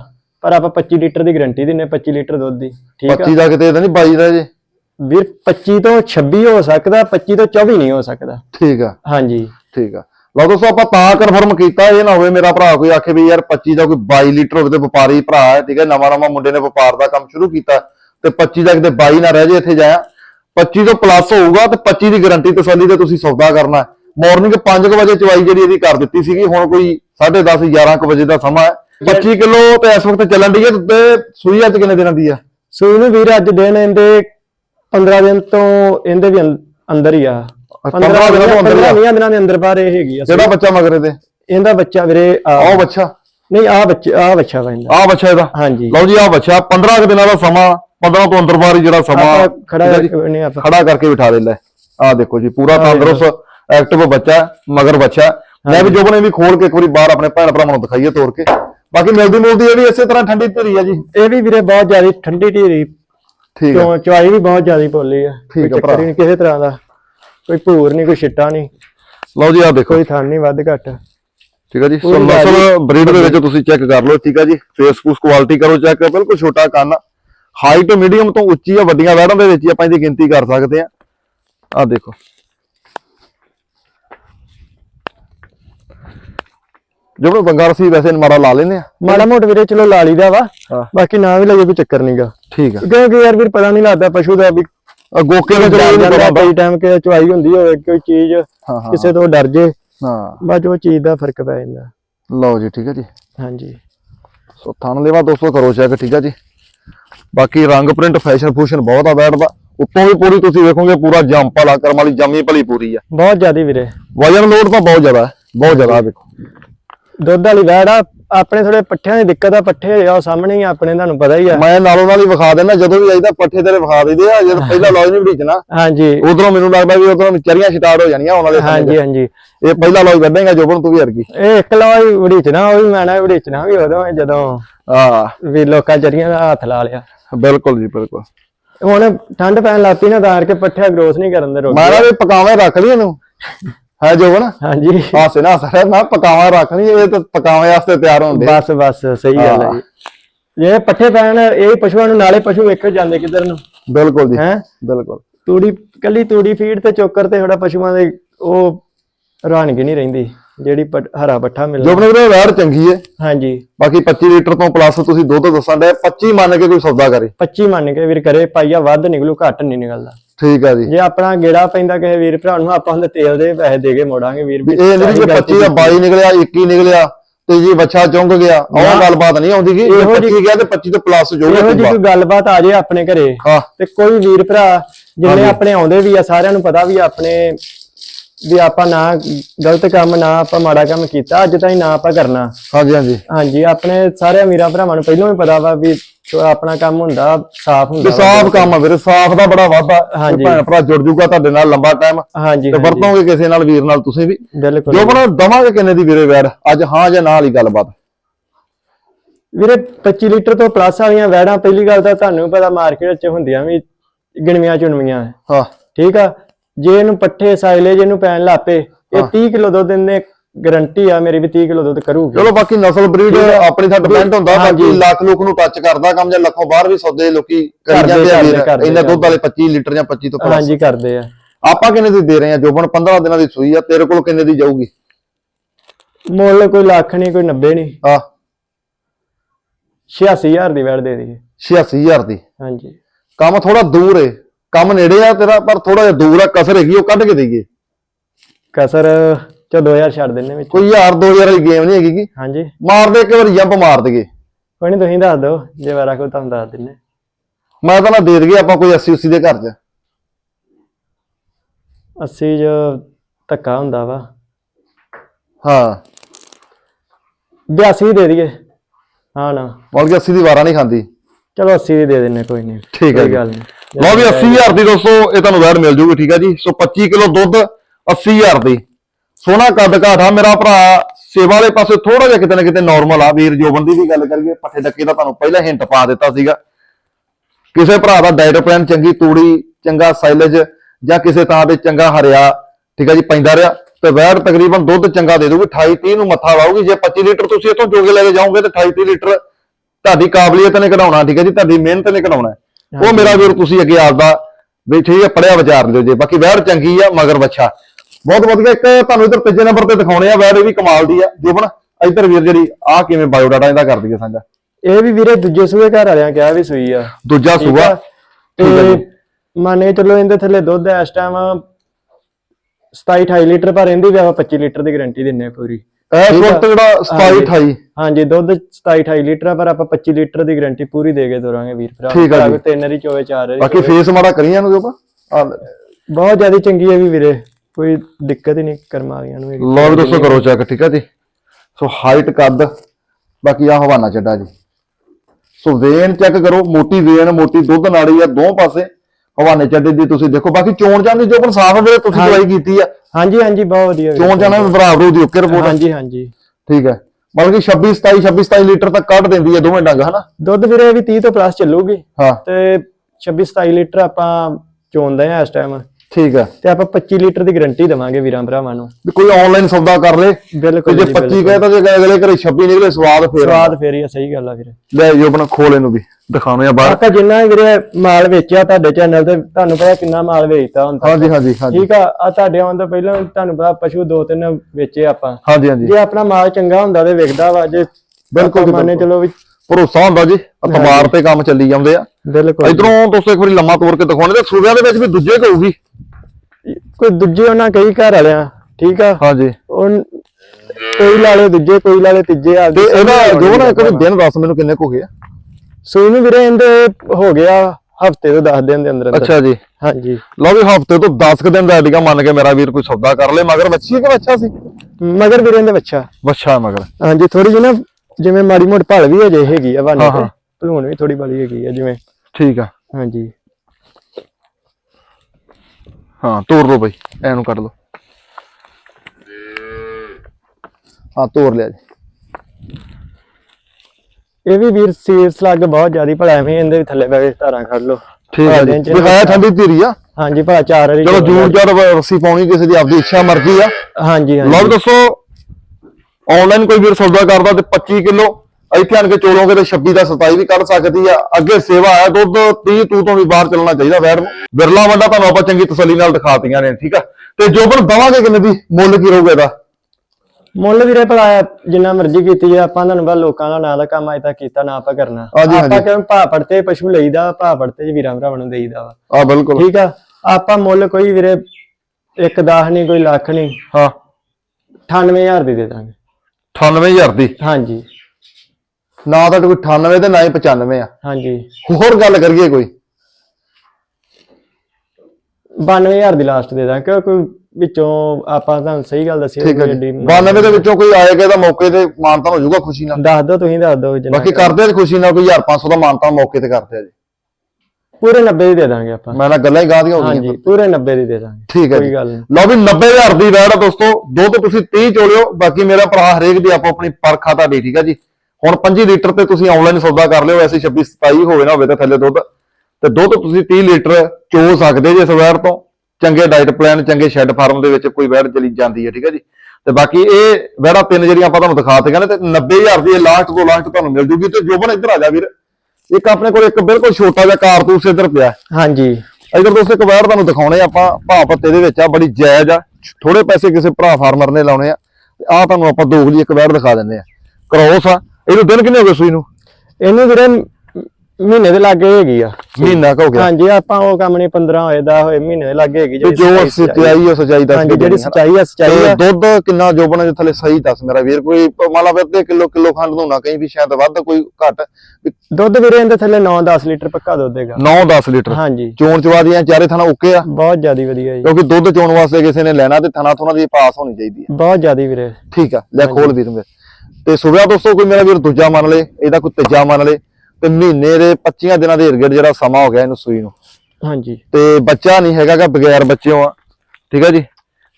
ਪਰ ਆਪਾਂ 25 ਲੀਟਰ ਦੀ ਗਾਰੰਟੀ ਦਿੰਨੇ 25 ਲੀਟਰ ਦੁੱਧ ਦੀ ਠੀਕ ਆ? 25 ਦਾ ਕਿਤੇ ਇਹਦਾ ਨਹੀਂ 22 ਦਾ ਜੇ। ਵੀਰ 25 ਤੋਂ 26 ਹੋ ਸਕਦਾ 25 ਤੋਂ 24 ਨਹੀਂ ਹੋ ਸਕਦਾ। ਠੀਕ ਆ। ਹਾਂਜੀ। ਠੀਕ ਆ। ਲਓ ਦੋਸਤੋ, ਆਪਾਂ ਤਾਂ ਕਨਫਰਮ ਕੀਤਾ, ਇਹ ਨਾ ਹੋਵੇ ਮੇਰਾ ਭਰਾ ਕੋਈ ਆਖੇ ਵੀ ਯਾਰ 25 ਦਾ ਕੋਈ 22 ਲੀਟਰ ਹੋਵੇ ਤੇ ਵਪਾਰੀ ਭਰਾ ਹੈ, ਠੀਕ ਹੈ, ਨਵਾਂ ਨਵਾਂ ਮੁੰਡੇ ਨੇ ਵਪਾਰ ਦਾ ਕੰਮ ਸ਼ੁਰੂ ਕੀਤਾ ਤੇ 25 ਦਾ ਕਿਤੇ 22 ਨਾ ਰਹਿ ਜੇ ਇੱਥੇ ਜਾਇਆ। 25 ਤੋਂ ਪਲੱਸ ਹੋਊਗਾ ਤੇ 25 ਦੀ ਗਾਰੰਟੀ ਤਸੱਲੀ ਤੇ ਤੁਸੀਂ ਸੌਦਾ ਕਰਨਾ ਮਾਰਨਿੰਗ 5 ਵਜੇ ਚਵਾਈ ਜਿਹੜੀ ਇਹਦੀ ਕਰ ਦਿੱਤੀ ਸੀਗੀ, ਹੁਣ ਕੋਈ 10:30 11 ਵਜੇ ਦਾ ਸਮਾਂ ਹੈ। 25 ਕਿਲੋ ਤੇ ਇਸ ਵਕਤ ਚੱਲਣ ਦੀ ਹੈ ਤੇ ਸੂਈ ਅੱਜ ਕਿੰਨੇ ਦਿਨਾਂ ਦੀ ਆ ਸੂਈ ਨੂੰ ਵੀਰ ਅੱਜ ਦਿਨ ਇਹਦੇ 15 ਦਿਨ ਤੋਂ ਇਹਦੇ ਵੀ ਅੰਦਰ ਹੀ ਆ। 15 ਦਿਨਾਂ ਤੋਂ ਅੰਦਰ ਹੀ ਆ। 15 ਦਿਨਾਂ ਦੇ ਅੰਦਰ ਬਾਹਰ ਇਹ ਹੈਗੀ ਆ। ਜਿਹੜਾ ਬੱਚਾ ਮਗਰੇ ਤੇ। ਇਹਦਾ ਬੱਚਾ ਵੀਰੇ ਆਹ ਬੱਚਾ। ਨਹੀਂ ਆ ਬੱਚਾ ਆ ਬੱਚਾ ਪੈਂਦਾ ਆਹ ਬੱਚਾ ਇਹਦਾ। ਹਾਂਜੀ। ਲਓ ਜੀ ਆਹ ਬੱਚਾ। 15 ਕੁ ਦਿਨਾਂ ਦਾ ਸਮਾਂ 15 ਤੋਂ ਅੰਦਰ ਬਾਹਰ ਜਿਹੜਾ ਸਮਾਂ ਖੜਾ ਖੜਾ ਕਰਕੇ ਬਿਠਾ ਦੇ ਲੈ। ਆਹ ਦੇਖੋ ਜੀ ਪੂਰਾ ਤੰਦਰੁਸਤ ਐਕਟਿਵ ਬੱਚਾ ਹੈ, ਮਗਰ ਬੱਚਾ। ਮੈਂ ਵੀ ਜੋਬਨੇ ਵੀ ਖੋਲ ਕੇ ਇੱਕ ਵਾਰੀ ਬਾਹਰ ਆਪਣੇ ਭੈਣ ਭਰਾਵਾਂ ਨੂੰ ਦਿਖਾਈਏ ਤੋੜ ਕੇ। ਬਾਕੀ ਮਿਲਦੀ ਮਿਲਦੀ ਇਹ ਵੀ ਇਸੇ ਤਰ੍ਹਾਂ ਠੰਡੀ ਧਰੀ ਆ ਜੀ। ਇਹ ਵੀ ਵੀਰੇ ਬਹੁਤ ਜ਼ਿਆਦਾ ਠੰਡੀ ਢੀਰੀ ਠੀਕ ਹੈ ਕਿਉਂ ਚਵਾਈ ਵੀ ਬਹੁਤ ਜ਼ਿਆਦਾ ਭੋਲੀ ਆ। ਠੀਕ ਭਰਾ। ਕਿਸੇ ਤਰ੍ਹਾਂ ਦਾ। ਕੋਈ ਭੂਰ ਨਹੀਂ ਕੋਈ ਛਿੱਟਾ ਨਹੀਂ ਲਓ ਜੀ ਆਹ ਦੇਖੋ। ਕੋਈ ਥਣ ਨਹੀਂ ਵੱਧ ਘੱਟ। ਠੀਕ ਹੈ ਜੀ ਸੋ ਨਸਲ ਬਰੀਡ ਦੇ ਵਿੱਚ ਤੁਸੀਂ ਚੈੱਕ ਕਰ ਲਓ ਠੀਕ ਹੈ ਜੀ। ਫੇਸ ਫੂਸ ਕੁਆਲਿਟੀ ਕਰੋ ਚੈੱਕ ਬਿਲਕੁਲ ਛੋਟਾ ਕੰਨ ਹਾਈਟ ਮੀਡੀਅਮ ਤੋਂ ਉੱਚੀ ਆ ਵੱਡੀਆਂ ਵੈੜਾਂ ਦੇ ਵਿੱਚ ਆਪਾਂ ਇਹਦੀ ਗਿਣਤੀ ਕਰ ਸਕਦੇ ਆ। ਆਹ ਦੇਖੋ। ਜਦੋਂ ਬੰਗਾਰ ਸੀ ਵੈਸੇ ਮਾੜਾ ਲਾ ਲੈਨੇ ਆ। ਮਾੜਾ ਮੋਟ ਵੀਰੇ ਚਲੋ ਲਾ ਲਈਦਾ ਵਾ। ਬਾਕੀ ਨਾ ਵੀ ਲਈਏ ਕੋਈ ਚੱਕਰ ਨਹੀਂਗਾ ਠੀਕ ਆ। ਕਿਉਂਕਿ ਯਾਰ ਵੀਰ ਪਤਾ ਨਹੀਂ ਲੱਗਦਾ ਪਸ਼ੂ ਦਾ ਵੀ ਗੋਕੇ ਦਾ ਡਰ ਚਲੋ ਜਾਂਦਾ ਨਹੀਂ ਕਈ ਟਾਈਮ ਕਿ ਚਵਾਈ ਹੁੰਦੀ ਹੋਵੇ ਕੋਈ ਚੀਜ਼ ਕਿਸੇ ਤੋਂ ਡਰ ਜੇ ਹਾਂ। ਬਸ ਉਹ ਚੀਜ਼ ਦਾ ਫ਼ਰਕ ਪੈ ਜਾਂਦਾ। ਲਓ ਜੀ ਠੀਕ ਹੈ ਜੀ। ਹਾਂਜੀ। ਸੋ ਥਣ ਲੈਵਾ ਦੋਸਤੋ ਕਰੋ ਚੈੱਕ ਠੀਕ ਹੈ ਜੀ। ਬਾਕੀ ਰੰਗ ਪ੍ਰਿੰਟ ਫੈਸ਼ਨ ਫੂਸ਼ਨ ਬਹੁਤ ਆ ਬੈਠ ਦਾ। ਉੱਤੋਂ ਵੀ ਪੂਰੀ ਤੁਸੀਂ ਵੇਖੋਗੇ ਪੂਰਾ ਜੰਪ ਵਾਲਾ ਕਰਮ ਵਾਲੀ ਜੰਮੀ ਭਲੀ ਪੂਰੀ ਆ। ਬਹੁਤ ਜ਼ਿਆਦੀ ਵੀਰੇ। ਵਜਨ ਲੋਡ ਤਾਂ ਬਹੁਤ ਜ਼ਿਆਦਾ ਬਹੁਤ ਜ਼ਿਆਦਾ ਵੇਖੋ। ਦੁੱਧ ਵਾਲੀ ਵੈੜ ਆ ਆਪਣੇ ਥੋੜੇ ਪੱਠਿਆਂ ਦੀ ਦਿੱਕਤ ਆ ਪੱਠੇ ਆ ਸਾਹਮਣੇ ਹੀ ਆ ਆਪਣੇ ਤੁਹਾਨੂੰ ਪਤਾ ਹੀ ਆ। ਮੈਂ ਨਾਲੋਂ ਨਾਲ ਹੀ ਵਿਖਾ ਦੇਣਾ ਜਦੋਂ ਵੀ ਆਈਦਾ ਪੱਠੇ ਤੇਰੇ ਵਿਖਾ ਦਈਦੇ ਆ ਜਦ ਪਹਿਲਾਂ ਲੌਜ ਨਹੀਂ ਬੜੀਚਣਾ ਹਾਂਜੀ। ਉਧਰੋਂ ਮੈਨੂੰ ਲੱਗਦਾ ਵੀ ਉਧਰੋਂ ਚਰੀਆਂ ਸਟਾਰਟ ਹੋ ਜਾਣੀਆਂ ਸਮੇਂ 'ਚ। ਹਾਂਜੀ ਹਾਂਜੀ। ਇਹ ਪਹਿਲਾ ਲੌਜ ਵੱਢੇਗਾ ਜੋਬਨ ਤੂੰ ਵੀ ਅਰਗੀ। ਇਹ ਇੱਕ ਲੋਈ ਵੜੀਚਣਾ ਉਹ ਵੀ ਮੈਣਾ ਵੜੀਚਣਾ ਵੀ ਉਦੋਂ ਜਦੋਂ ਹਾਂ। ਵੀ ਲੋਕਾਂ ਜਰੀਆਂ ਦਾ ਹੱਥ ਲਾ ਲਿਆ। ਬਿਲਕੁਲ ਜੀ ਬਿਲਕੁਲ। ਹੁਣ ਠੰਡ ਪੈਣ ਲੱਪੀ ਨਾ ਤਾਂ ਕਰਕੇ ਪੱਠਿਆ ਗਰੋਸ ਨਹੀਂ ਕਰਨ ਦੇ ਰੋਕ ਮੈਂ ਨਾ ਵੀ ਪਕਾਵੇਂ ਰੱਖ ਲਈ ਇਹਨੂੰ। ਹੈ ਜੋਬਨ? ਹਾਂਜੀ। ਹਾਸੇ ਨਾ ਸਰ ਮੈਂ ਪਕਾਵਾਂ ਰੱਖ ਲਈ ਇਹ ਤਾਂ ਪਕਾਵੇਂ ਵਾਸਤੇ ਤਿਆਰ ਹੁੰਦੇ ਬਸ ਬਸ ਸਹੀ ਗੱਲ ਹੈ ਜੀ। ਜੇ ਪੱਠੇ ਪੈਣ ਇਹ ਪਸ਼ੂਆਂ ਨੂੰ ਨਾਲੇ ਪਸ਼ੂ ਵੇਖੋ ਜਾਂਦੇ ਕਿੱਧਰ ਨੂੰ। ਬਿਲਕੁਲ ਜੀ ਹੈ? ਬਿਲਕੁਲ। ਤੂੜੀ ਕੱਲੀ ਤੂੜੀ ਫੀਡ ਤੇ ਚੋਕਰ ਤੇ ਥੋੜਾ ਪਸ਼ੂਆਂ ਦੇ ਉਹ ਰਹਾਨਗੀ ਨਹੀਂ ਰਹਿੰਦੀ ਜਿਹੜੀ ਹਰਾ ਪੱਠਾ ਮਿਲਦਾ। ਜੋਬਨ ਵੀਰੇ ਵੈਰ ਚੰਗੀ ਹੈ। ਹਾਂਜੀ। ਬਾਕੀ 25 ਲੀਟਰ ਤੋਂ ਪਲੱਸ ਤੁਸੀਂ ਦੁੱਧ ਦੱਸਣ ਦੇ 25 ਮੰਨ ਕੇ ਕੋਈ ਸੌਦਾ ਕਰੇ। 25 ਮੰਨ ਕੇ ਵੀਰ ਕਰੇ ਪਾਈਆ ਵੱਧ ਨਿਕਲੂ ਘੱਟ ਨਹੀਂ ਨਿਕਲਦਾ। ਠੀਕ ਹੈ ਜੀ। ਜੇ ਆਪਣਾ ਗੇੜਾ ਪੈਂਦਾ ਕਿਸੇ ਵੀਰ ਭਰਾ ਨੂੰ ਆਪਾਂ ਉਹਦੇ ਤੇਲ ਦੇ ਪੈਸੇ ਦੇ ਕੇ ਮੋੜਾਂਗੇ ਵੀਰ ਵੀ। ਇਹ ਨਹੀਂ ਕਿ 25 ਦਾ 22 ਨਿਕਲਿਆ 21 ਨਿਕਲਿਆ ਤੇ ਜੀ ਬੱਚਾ ਚੁੰਗ ਗਿਆ। ਉਹ ਗੱਲਬਾਤ ਨਹੀਂ ਆਉਂਦੀ ਕਿ 25 ਗਿਆ ਤੇ 25 ਤੋਂ ਪਲੱਸ ਜੋ ਇਹੋ ਜੀ ਕੋਈ ਗੱਲਬਾਤ ਆ ਜੇ ਆਪਣੇ ਘਰੇ। ਤੇ ਕੋਈ ਵੀਰ ਭਰਾ ਜਿੰਨੇ ਆਪਣੇ ਆਉਂਦੇ ਵੀ ਆ ਸਾਰਿਆਂ ਨੂੰ ਪਤਾ ਵੀ ਆਪਣੇ ਵੀ ਆਪਾਂ ਨਾ ਗਲਤ ਕੰਮ ਨਾ ਆਪਾਂ ਮਾੜਾ ਕੰਮ ਕੀਤਾ ਅੱਜ ਤਾਈਂ ਨਾ ਆਪਾਂ ਕਰਨਾ। ਹਾਂਜੀ ਹਾਂਜੀ। ਹਾਂਜੀ ਆਪਣੇ ਸਾਰੇ ਵੀਰਾਂ ਭਰਾਵਾਂ ਨੂੰ ਪਹਿਲਾਂ ਵੀ ਪਤਾ ਵਾ ਵੀ ਜੋ ਆਪਣਾ ਕੰਮ ਹੁੰਦਾ ਸਾਫ਼ ਹੁੰਦਾ। ਸਾਫ਼ ਕੰਮ ਆ ਵੀਰੇ ਸਾਫ਼ ਦਾ ਬੜਾ ਵਾਧਾ। ਹਾਂਜੀ। ਭੈਣ ਭਰਾ ਜੁੜ ਜੂਗਾ ਤੁਹਾਡੇ ਨਾਲ ਲੰਬਾ ਟਾਈਮ ਹਾਂਜੀ ਤੇ ਵਰਤੋਂਗੇ ਕਿਸੇ ਨਾਲ ਵੀਰ ਨਾਲ ਤੁਸੀਂ ਵੀ। ਬਿਲਕੁਲ। ਜੋ ਬਣਾ ਦਵਾਂਗੇ ਕਿੰਨੇ ਦੀ ਵੀਰੇ ਵੈੜ? ਅੱਜ ਹਾਂ ਜਾਂ ਨਾ ਵਾਲੀ ਗੱਲਬਾਤ। ਵੀਰੇ 25 ਲੀਟਰ ਤੋਂ ਪਲੱਸ ਵਾਲੀਆਂ ਵੈੜਾਂ ਪਹਿਲੀ ਗੱਲ ਤਾਂ ਤੁਹਾਨੂੰ ਪਤਾ ਮਾਰਕੀਟ ਵਿੱਚ ਹੁੰਦੀਆਂ ਵੀ ਗਿਣਵੀਆਂ ਚੁਣਵੀਆਂ। ਹਾਂ। ਠੀਕ ਆ? ਜੇ ਇਹਨੂੰ ਪੱਠੇ ਸਾਇਲੇਜ ਇਹਨੂੰ ਪੈਣ ਲੱਪੇ ਇਹ 30 ਕਿਲੋ ਦੁੱਧ ਦਿੰਦੇ ਗਰੰਟੀ ਆ ਮੇਰੀ ਵੀ 30 ਕਿਲੋ ਦੁੱਧ ਕਰੂਗੀ। ਚਲੋ ਬਾਕੀ ਨਸਲ ਬਰੀਡ ਆਪਣੀ ਤਾਂ ਡਿਪੈਂਡ ਹੁੰਦਾ। ਬਾਕੀ ਲੱਖ ਲੋਕ ਨੂੰ ਟੱਚ ਕਰਦਾ ਕੰਮ ਜਾਂ ਲੱਖੋਂ ਬਾਹਰ ਵੀ ਸੌਦੇ ਲੋਕੀ ਕਰੀ ਜਾਂਦੇ ਆ ਇਹਨਾਂ ਦੁੱਧ ਵਾਲੇ 25 ਲੀਟਰ ਜਾਂ 25 ਤੋਂ ਪਲੱਸ। ਹਾਂਜੀ ਕਰਦੇ ਆ। ਆਪਾਂ ਕਿੰਨੇ ਦੀ ਦੇ ਰਹੇ ਆ? ਜੋਬਨ 15 ਦਿਨਾਂ ਦੀ ਸੂਈ ਆ ਤੇਰੇ ਕੋਲ ਕਿੰਨੇ ਦੀ ਜਾਊਗੀ? ਮੁੱਲ ਕੋਈ ਲੱਖ ਨਹੀਂ ਕੋਈ 90 ਨਹੀਂ। ਆ 86000 ਦੀ ਵੈੜ ਦੇ ਦਈਏ। 86000 ਦੀ। ਹਾਂਜੀ। ਕੰਮ ਥੋੜਾ ਦੂਰ ਏ। ਕੰਮ ਨੇੜੇ ਆ ਤੇਰਾ ਪਰ ਥੋੜਾ ਜਿਹਾ ਦੂਰ ਆ ਕਸਰ ਹੈਗੀ ਉਹ ਕੱਢ ਕੇ ਦੇਈਏ। ਕਸਰ ਚੋ 2000 ਛੱਡ ਦਿੰਨੇ ਵਿੱਚ। ਕੋਈ ਹਜ਼ਾਰ 2000 ਵਾਲੀ ਗੇਮ ਨਹੀਂ ਹੈਗੀ ਗੀ। ਹਾਂਜੀ। ਮਾਰ ਦੇ ਇੱਕ ਵਾਰੀ ਜੰਪ ਮਾਰ ਦੇਗੇ ਕੋਈ ਨਹੀਂ ਤੁਸੀਂ ਦੱਸ ਦਿਓ ਜੇ ਵਾਰਾ ਕੋਈ ਤੁਹਾਨੂੰ ਦੱਸ ਦਿੰਨੇ ਮੈਂ ਤਾਂ ਨਾ ਦੇ ਦਈਏ ਆਪਾਂ ਕੋਈ 80 80 ਦੇ ਘਰ 'ਚ। 80 ਜੋ ਧੱਕਾ ਹੁੰਦਾ ਵਾ। ਹਾਂ। 82 ਦੇ ਦਈਏ। ਹਾਂ ਨਾ। ਮਤਲਬ ਕਿ 80 ਦੀ ਵਾਰਾ ਨਹੀਂ ਖਾਂਦੀ। ਚਲੋ 80 ਦੀ ਦੇ ਦਿੰਨੇ ਕੋਈ ਨਹੀਂ ਠੀਕ ਹੈ ਕੋਈ। ਗੱਲ ਨਹੀਂ ਲਓ ਵੀ 80000 ਦੀ ਦੋਸਤੋ ਇਹ ਤੁਹਾਨੂੰ ਵੈੜ ਮਿਲ ਜੂਗੀ ਠੀਕ ਹੈ ਜੀ। ਸੋ 25 ਕਿਲੋ ਦੁੱਧ 80000 ਦੀ। ਸੋਹਣਾ ਕੱਦ ਘਾਟਾ ਮੇਰਾ ਭਰਾ ਸੇਵਾ ਵਾਲੇ ਪਾਸੇ ਥੋੜਾ ਜਿਹਾ ਕਿਤੇ ਨਾ ਕਿਤੇ ਨਾਰਮਲ ਆ, ਵੀਰ ਜੋਬਨ ਦੀ ਵੀ ਗੱਲ ਕਰੀਏ, ਪੱਠੇ ਡੱਕੇ ਦਾ ਤੁਹਾਨੂੰ ਪਹਿਲਾਂ ਹਿੰਟ ਪਾ ਦਿੱਤਾ ਸੀਗਾ। ਕਿਸੇ ਭਰਾ ਦਾ ਡਾਈਟ ਪਲਾਨ ਚੰਗੀ, ਤੂੜੀ, ਚੰਗਾ ਸਾਈਲੇਜ ਜਾਂ ਕਿਸੇ ਥਾਂ ਤੇ ਚੰਗਾ ਹਰਿਆ, ਠੀਕ ਹੈ ਜੀ, ਪੈਂਦਾ ਰਿਹਾ, ਤੇ ਵੈੜ ਤਕਰੀਬਨ ਦੁੱਧ ਚੰਗਾ ਦੇ ਦੂਗੀ 28 30 ਨੂੰ ਮੱਥਾ ਲਾਊਗੀ, ਜੇ 25 ਲੀਟਰ ਤੁਸੀਂ ਇੱਥੋਂ ਜੋਗੇ ਲੈ ਕੇ ਜਾਓਗੇ ਤੇ 28 30 ਲੀਟਰ ਤੁਹਾਡੀ ਕਾਬਲੀਅਤ ਨੇ ਕਢਾਉਣਾ, ਠੀਕ ਹੈ ਜੀ, ਤੁਹਾਡੀ ਮਿਹਨਤ ਨੇ ਕਢਾਉਣਾ ਉਹ ਮੇਰਾ ਵੀਰ ਤੁਸੀਂ ਅੱਗੇ ਆਪਦਾ ਵੀ ਠੀਕ ਹੈ ਪੜਿਆ ਵਿਚਾਰ ਲਿਓ ਜੇ, ਬਾਕੀ ਵੈੜ ਚੰਗੀ ਆ, ਮਗਰ ਬੱਚਾ ਬਹੁਤ ਵਧੀਆ ਇੱਕ ਤੁਹਾਨੂੰ ਇਧਰ ਤੀਜੇ ਨੰਬਰ ਤੇ ਦਿਖਾਉਣੇ ਆ ਇਹ ਵੀ ਕਮਾਲ ਦੀ ਆ। ਜੋਬਨ ਇਧਰ ਵੀਰ ਜਿਹੜੀ ਆ ਕਿਵੇਂ ਬਾਇਓਡਾਟਾ ਇਹਦਾ ਕਰ ਦਈਏ ਸਾਂਝਾ? ਇਹ ਵੀ ਵੀਰੇ ਦੂਜੇ ਸੂਏ ਘਰ ਵਾਲਿਆਂ ਕਿਹਾ ਵੀ ਸੂਈ ਆ। ਦੂਜਾ ਸੂਆ? ਤੇ ਮੰਨੇ ਚਲੋ ਇਹਦੇ ਥੱਲੇ ਦੁੱਧ ਇਸ ਟਾਈਮ 27 28 ਲੀਟਰ ਪਰ ਇਹਦੀ ਵੀ ਆਪਾਂ 25 ਲੀਟਰ ਦੀ ਗਾਰੰਟੀ ਦਿੰਨੇ ਆ ਪੂਰੀ। ਆ। ਫੁੱਟ ਜਿਹੜਾ 27 28 ਹਾਂਜੀ ਦੁੱਧ 27 28 ਲੀਟਰ ਆ ਪਰ ਆਪਾਂ 25 ਲੀਟਰ ਦੀ ਗਾਰੰਟੀ ਪੂਰੀ ਦੇ ਕੇ ਦੋਰਾਂਗੇ ਵੀਰ ਭਰਾ। ਠੀਕ ਆ ਜੀ। ਤਿੰਨ ਰੀ ਚੋਵੇ ਚਾਰ ਰੀ ਬਾਕੀ ਫੇਸ ਮਾੜਾ ਕਰੀਆਂ ਨੂੰ ਜੋਬਨ ਆ ਲੈ। ਬਹੁਤ ਜ਼ਿਆਦਾ ਚੰਗੀ ਹੈ ਵੀ ਵੀਰੇ। ਕੋਈ ਦਿੱਕਤ ਹੀ ਨਹੀਂ ਕਰਮ ਵਾਲੀਆਂ ਨੂੰ ਹੈਗੀ। ਲਓ ਵੀ ਦੋਸਤੋ ਕਰੋ ਚੈੱਕ ਠੀਕ ਹੈ ਜੀ? ਸੋ ਹਾਈਟ ਕੱਦ ਬਾਕੀ ਆ ਹਵਾਨਾ ਚੱਡਾ ਜੀ। ਸੋ ਵੇਨ ਚੈੱਕ ਕਰੋ ਮੋਟੀ ਵੇਨ ਮੋਟੀ ਦੁੱਧ ਨਾੜੀ ਆ ਦੋ ਪਾਸੇ ਹਵਾਨੇ ਚੱਡੇ ਦੀ ਤੁਸੀਂ ਦੇਖੋ। ਬਾਕੀ ਚੋਣ ਜਾਂਦੀ ਜੋ ਸਾਫ਼ ਵੇਲੇ ਤੁਸੀਂ ਦਵਾਈ ਕੀਤੀ ਆ। ਹਾਂਜੀ ਹਾਂਜੀ ਬਹੁਤ ਵਧੀਆ ਵੀਰੇ। ਚੋਣ ਜਾਣਾ ਬਰਾਬਰ ਦੀ ਓਕੇ ਰਿਪੋਰਟ ਹਾਂਜੀ ਹਾਂਜੀ। ਠੀਕ ਹੈ ਬਲਕਿ 26 27 26 27 ਲੀਟਰ ਤੱਕ ਕੱਢ ਦਿੰਦੀ ਹੈ ਦੋਵੇਂ ਡੰਗ ਹਨਾ? ਦੁੱਧ ਵੀਰੇ ਵੀ 30 ਤੋਂ ਪਲੱਸ ਚੱਲੂਗੀ। ਹਾਂ। ਤੇ 26 27 ਲੀਟਰ ਆਪਾਂ ਚੋਂਦੇ ਆ ਇਸ ਟਾਈਮ ਠੀਕ ਹੈ ਤੇ ਆਪਾਂ 25 ਲੀਟਰ ਦੀ ਗਾਰੰਟੀ ਦੇਵਾਂਗੇ ਵੀਰਾਂ ਭਰਾਵਾਂ ਨੂੰ। ਵੀ ਕੋਈ ਆਨਲਾਈਨ ਸੌਦਾ ਕਰ ਲੇ। ਬਿਲਕੁਲ ਜੇ ਜੀ, 25 ਬਿਲਕੁਲ। ਕਹੇ ਤਾਂ ਜੇ ਅਗਲੇ ਘਰੇ 26 ਨਿਕਲੇ ਸਵਾਦ ਫੇਰ ਸਵਾਦ ਫੇਰ ਹੀ ਆ ਸਹੀ ਗੱਲ ਆ ਵੀਰੇ। ਲੈ ਜੋ ਆਪਣਾ ਖੋਲੇ ਨੂੰ ਵੀ ਦਿਖਾਉਣੇ ਆ ਬਾਹਰ। ਆਪਾਂ ਜਿੰਨਾ ਵੀ ਵੀਰੇ ਮਾਲ ਵੇਚਿਆ ਤੁਹਾਡੇ ਚੈਨਲ ਤੇ ਤੁਹਾਨੂੰ ਪਤਾ ਕਿੰਨਾ ਮਾਲ ਹੁਣ ਤੱਕ। ਹਾਂਜੀ ਹਾਂਜੀ ਹਾਂਜੀ। ਠੀਕ ਆ ਆ ਤੁਹਾਡੇ ਆਉਣ ਤੋਂ ਪਹਿਲਾਂ ਤੁਹਾਨੂੰ ਪਤਾ ਪਸ਼ੂ ਦੋ ਤਿੰਨ ਵੇਚੇ ਆਪਾਂ। ਹਾਂਜੀ ਹਾਂਜੀ। ਜੇ ਆਪਣਾ ਮਾਲ ਚੰਗਾ ਹੁੰਦਾ ਤੇ ਵਿਕਦਾ ਵਾ ਜੇ ਬਿਲਕੁਲ ਜੀ, ਮੰਨੇ ਚਲੋ ਵੀ ਭਰੋਸਾ ਹੁੰਦਾ ਜੀ ਅਤਬਾਰ ਤੇ ਕੰਮ ਚੱਲੀ ਜਾਂਦੇ ਆ। ਬਿਲਕੁਲ ਇਧਰੋਂ ਦੋਸਤੋ ਇੱਕ ਵਾਰੀ ਲੰਮਾ ਤੋੜ ਕੇ ਦਿਖਾਉਣੇ ਤੇ ਸੂਬਿਆਂ ਦੇ ਵਿੱਚ ਵੀ ਦੂਜੇ ਕਹੂਗੀ ਕੋਈ ਦੂਜੇ ਉਹਨਾਂ ਕਈ ਘਰ ਵਾਲਿਆਂ ਠੀਕ ਆ? ਹਾਂਜੀ। ਉਹ ਕੋਈ ਲਾਲੇ ਦੂਜੇ ਕੋਈ ਲਾਲੇ ਤੀਜੇ ਆ ਤੇ ਇਹਦਾ ਜੋ ਨਾ ਇੱਕ ਦਿਨ ਦੱਸ ਮੈਨੂੰ ਕਿੰਨੇ ਕੁ ਹੋ ਗਏ ਆ? ਸੂਈ ਨੂੰ ਵੀਰੇ ਇਹਦੇ ਹੋ ਗਿਆ ਹਫ਼ਤੇ ਤੋਂ 10 ਦਿਨ ਦੇ ਅੰਦਰ ਅੰਦਰ। ਅੱਛਾ ਜੀ। ਹਾਂਜੀ। ਲਓ ਵੀ ਹਫ਼ਤੇ ਤੋਂ 10 ਕੁ ਦਿਨ ਦਾ ਐਡੀਗਾ ਮੰਨ ਕੇ ਮੇਰਾ ਵੀਰ ਕੋਈ ਸੌਦਾ ਕਰ ਲੇ ਮਗਰ ਬੱਚੀ ਹੈ ਕਿ ਬੱਚਾ ਸੀ? ਮਗਰ ਵੀਰੇ ਇਹਦੇ ਬੱਚਾ ਬੱਚਾ ਮਗਰ। ਹਾਂਜੀ ਥੋੜੀ ਜਿਹੀ ਨਾ ਜਿਵੇਂ ਮਾੜੀ ਮੋਟੀ ਭਲ ਵੀ ਅਜੇ ਹੈਗੀ ਆ ਬਾਨੇ ਹਾਂ, ਤੇ ਹਾਂ। ਭਲੂਣ ਵੀ ਥੋੜੀ ਬਲੀ ਹੈਗੀ ਆ ਜਿਵੇਂ। ਠੀਕ ਆ। ਹਾਂਜੀ। ਹਾਂ ਤੋੜ ਲਓ ਬਈ ਐਨੂੰ ਕੱਢ ਲਓ। ਹਾਂ ਤੋੜ ਲਿਆ ਜੀ। ਇਹ ਵੀ ਵੀਰ ਸੀਰਸ ਲੱਗ ਬਹੁਤ ਜ਼ਿਆਦੀ ਭਲਾ ਐਵੇਂ ਇਹਦੇ ਵੀ ਥੱਲੇ ਬੈ ਕੇ ਧਾਰਾਂ ਕੱਢ ਲਓ। ਠੀਕ ਹੈ ਜੀ। ਚ ਵੀ ਹੈ ਠੰਡੀ ਧੀਰੀ ਆ। ਹਾਂਜੀ ਭਲਾ ਚਾਰ ਵਾਰੀ ਚਲੋ ਜੂਨ ਜਦ ਰੱਸੀ ਪਾਉਣੀ ਕਿਸੇ ਦੀ ਆਪਦੀ ਇੱਛਾ ਮਰਜ਼ੀ ਆ। ਹਾਂਜੀ ਲਓ ਹਾਂਜੀ ਦੱਸੋ ਆਨਲਾਈਨ ਕੋਈ ਵੀਰ ਸੌਦਾ ਕਰਦਾ ਤੇ 25 ਕਿਲੋ ਇੱਥੇ ਆਣ ਕੇ ਚੋਲੋਗੇ ਤੇ 26 ਦਾ 27 ਵੀ ਕੱਢ ਸਕਦੀ ਆ। ਅੱਗੇ ਸੇਵਾ ਹੈ ਦੁੱਧ 30 ਤੂ ਤੋਂ ਵੀ ਬਾਹਰ ਚੱਲਣਾ ਚਾਹੀਦਾ ਵੈੜ ਨੂੰ। ਬਿਰਲਾ ਵੱਡਾ ਤੁਹਾਨੂੰ ਆਪਾਂ ਚੰਗੀ ਤਸੱਲੀ ਨਾਲ ਦਿਖਾਤੀਆਂ ਨੇ ਠੀਕ ਆ? ਤੇ ਜੋਬਨ ਦਵਾਂਗੇ ਕਿੰਨੇ ਦੀ? ਮੁੱਲ ਕੀ ਰਹੂਗਾ ਇਹਦਾ? ਮੁੱਲ ਵੀਰੇ ਭਲਾ ਜਿੰਨਾ ਮਰਜ਼ੀ ਕੀਤੀ ਆ ਆਪਾਂ ਤੁਹਾਨੂੰ ਬਸ ਲੋਕਾਂ ਦਾ ਨਾਂ ਦਾ ਕੰਮ ਅਜੇ ਤੱਕ ਕੀਤਾ ਨਾ ਆਪਾਂ ਕਰਨਾ। ਆਪਾਂ ਕਿਉਂ ਭਾ ਪੜਤੇ ਪਸ਼ੂ ਲਈਦਾ ਭਾ ਪੜਤੇ ਜੀ ਵੀਰਾਂ ਭਰਾਵਾਂ ਨੂੰ ਦੇਈਦਾ ਵਾ। ਆ ਬਿਲਕੁਲ। ਠੀਕ ਆ? ਆਪਾਂ ਮੁੱਲ ਕੋਈ ਵੀਰੇ ਇੱਕ 10 ਨਹੀਂ ਕੋਈ ਲੱਖ ਨਹੀਂ। ਹਾਂ। 98000 ਦੀ ਦੇ ਦਾਂਗੇ। 98000 ਦੀ? ਹਾਂਜੀ। ਨਾ ਤਾਂ ਕੋਈ 98 ਤੇ ਨਾ ਹੀ 95 ਆ। ਹਾਂਜੀ। ਹੋਰ ਗੱਲ ਕਰੀਏ ਕੋਈ। 92000 ਦੀ ਲਾਸਟ ਦੇ ਦਾਂਗੇ ਕਿਉਂਕਿ ਵਿੱਚੋਂ ਆਪਾਂ ਤੁਹਾਨੂੰ ਸਹੀ ਗੱਲ ਦੱਸੀ ਠੀਕ ਹੈ ਜੀ। 92 ਦੇ ਵਿੱਚੋਂ ਕੋਈ ਆਏਗਾ ਇਹਦਾ ਮੌਕੇ ਤੇ ਮਾਨਤਾ ਹੋ ਜਾਊਗਾ ਖੁਸ਼ੀ ਨਾਲ। ਦੱਸ ਦਿਓ ਤੁਸੀਂ ਦੱਸ ਦਿਓ ਬਾਕੀ ਕਰਦੇ ਆ ਖੁਸ਼ੀ ਨਾਲ ਕੋਈ 1500 ਦਾ ਮਾਨਤਾ ਮੌਕੇ ਤੇ ਕਰਦੇ ਆ ਜੀ। ਪੂਰੇ 90 ਦੀ ਦੇ ਦਾਂਗੇ ਆਪਾਂ। ਮੈਂ ਨਾ ਗੱਲਾਂ ਹੀ ਗਾਦੀਆਂ ਹੋ ਗਈਆਂ। ਹਾਂਜੀ ਪੂਰੇ 90 ਦੀ ਦੇ ਦਾਂਗੇ। ਠੀਕ ਹੈ ਕੋਈ ਗੱਲ ਨਹੀਂ। ਲਓ ਵੀ 90000 ਦੀ ਵੈੜ ਦੋਸਤੋ ਦੁੱਧ ਤੁਸੀਂ 30 ਚੋਲਿਓ ਬਾਕੀ ਮੇਰਾ ਭਰਾ ਹਰੇਕ ਦੀ ਆਪੋ ਆਪਣੀ ਪਰਖਾ ਤੁਹਾਡੀ ਠੀਕ ਹੈ ਜੀ। ਹੁਣ 25 ਲੀਟਰ ਤੇ ਤੁਸੀਂ ਆਨਲਾਈਨ ਸੌਦਾ ਕਰ ਲਿਓ ਐਸੀ 26 27 ਹੋਵੇ ਨਾ ਹੋਵੇ ਤੇ ਥੱਲੇ ਦੁੱਧ। ਤੇ ਦੁੱਧ ਤੁਸੀਂ 30 ਲੀਟਰ ਚੋ ਸਕਦੇ ਜੇ ਇਸ ਵੈੜ ਤੋਂ। ਚੰਗੇ ਡਾਈਟ ਪਲਾਨ ਚੰਗੇ ਸ਼ੈੱਡ ਫਾਰਮ ਦੇ ਵਿੱਚ ਕੋਈ ਵੈੜ ਚਲੀ ਜਾਂਦੀ ਹੈ ਠੀਕ ਹੈ ਜੀ। ਤੇ ਬਾਕੀ ਇਹ ਵੈੜਾ ਤਿੰਨ ਜਿਹੜੀਆਂ ਆਪਾਂ ਤੁਹਾਨੂੰ ਦਿਖਾਤੀਆਂ ਨੇ ਤੇ 90000 ਦੀ ਲਾਸਟ ਤੋਂ ਲਾਸਟ ਤੁਹਾਨੂੰ ਮਿਲ ਜੂਗੀ। ਤੇ ਜੋਬਨ ਇੱਧਰ ਆ ਜਾ ਵੀਰ। ਇੱਕ ਆਪਣੇ ਕੋਲ ਇੱਕ ਬਿਲਕੁਲ ਛੋਟਾ ਜਿਹਾ ਕਾਰਤੂਸ ਇੱਧਰ ਪਿਆ। ਹਾਂਜੀ। ਇਧਰ ਦੋਸਤੋ ਇੱਕ ਵੈੜ ਤੁਹਾਨੂੰ ਦਿਖਾਉਣੇ ਆਪਾਂ ਭਾਅ ਪੱਤੇ ਦੇ ਵਿੱਚ ਆ ਬੜੀ ਜਾਇਜ਼ ਆ। ਥੋੜੇ ਪੈਸੇ ਕਿਸੇ ਭਰਾ ਫਾਰਮਰ ਨੇ ਲਾਉਣੇ ਆ। ਆ ਤੁਹਾਨੂੰ ਆਪਾਂ ਦੋਗਲੀ ਇੱਕ ਵੈੜ ਦਿਖਾ ਦਿੰਦੇ ਆ। ਕਰੋਸ ਆ। ਇਹਨੂੰ ਦਿਨ ਕਿੰਨੇ ਹੋ ਗਏ ਸੂਈ ਨੂੰ? ਇਹਨੂੰ ਵੀਰੇ ਮਹੀਨੇ ਦੇ ਲਾਗੇ ਹੈਗੀ ਆ। ਮਹੀਨਾ ਕੁ ਹੋ ਗਿਆ। ਹਾਂਜੀ ਆਪਾਂ ਉਹ ਕੰਮ ਨਹੀਂ 15 ਹੋਏ 10 ਹੋਏ ਮਹੀਨੇ ਦੇ ਲਾਗੇ ਹੈਗੀ ਤੇ ਜੋ ਸਚਾਈ ਆ ਸਚਾਈ ਦੱਸ ਹਾਂਜੀ ਜਿਹੜੀ। ਸਚਾਈ ਆ ਸਚਾਈ ਆ। ਦੁੱਧ ਕਿੰਨਾ ਜੋਬਨ ਦੇ ਥੱਲੇ ਸਹੀ ਦੱਸ ਮੇਰਾ ਵੀਰ ਕੋਈ ਮੰਨ ਲਾ ਫਿਰ ਤੇ ਕਿਲੋ ਕਿਲੋ ਖੰਡ ਨੂੰ ਨਾ ਕहीं ਵੀ ਸ਼ਾਇਦ ਵੱਧ ਕੋਈ ਘੱਟ। ਦੁੱਧ ਵੀਰੇ ਇਹਦੇ ਥੱਲੇ 9-10 ਲੀਟਰ ਪੱਕਾ ਦੁੱਧ ਹੈਗਾ। 9-10 ਲੀਟਰ। ਹਾਂਜੀ। ਚੋਣ ਚਵਾ ਦੀਆਂ ਚਾਰੇ ਥਾਣਾ ਓਕੇ ਆ? ਬਹੁਤ ਜ਼ਿਆਦੀ ਵਧੀਆ ਜੀ। ਕਿਉਂਕਿ ਦੁੱਧ ਚੋਣ ਵਾਸਤੇ ਕਿਸੇ ਨੇ ਲੈਣਾ ਤੇ ਥਾਣਾ ਥੋਣਾ ਦੀ ਪਾਸ ਹੋਣੀ ਚਾਹੀਦੀ ਹੈ ਬਹੁਤ ਜ਼ਿਆਦੀ ਵੀਰੇ। ਠੀਕ ਆ ਲੈ ਖੋਲ ਵੀਰ ਮੇਰੇ ਤੇ ਸੁਬਿਆ ਦੋਸਤੋ ਕੋਈ ਮੇਰਾ ਵੀਰ ਦੂਜਾ ਮੰਨ ਲੇ ਇਹਦਾ ਕੋਈ ਤੀਜਾ ਮੰਨ ਲੇ ਤੇ ਮਹੀਨੇ ਦੇ 25 ਦਿਨਾਂ ਦੇ ਹਿਰਗੜ ਜਿਹੜਾ ਸਮਾਂ ਹੋ ਗਿਆ ਇਹਨੂੰ ਸੂਈ ਨੂੰ। ਹਾਂਜੀ। ਤੇ ਬੱਚਾ ਨਹੀਂ ਹੈਗਾਗਾ ਬਗੈਰ ਬੱਚਿਓ ਆ। ਠੀਕ ਆ ਜੀ?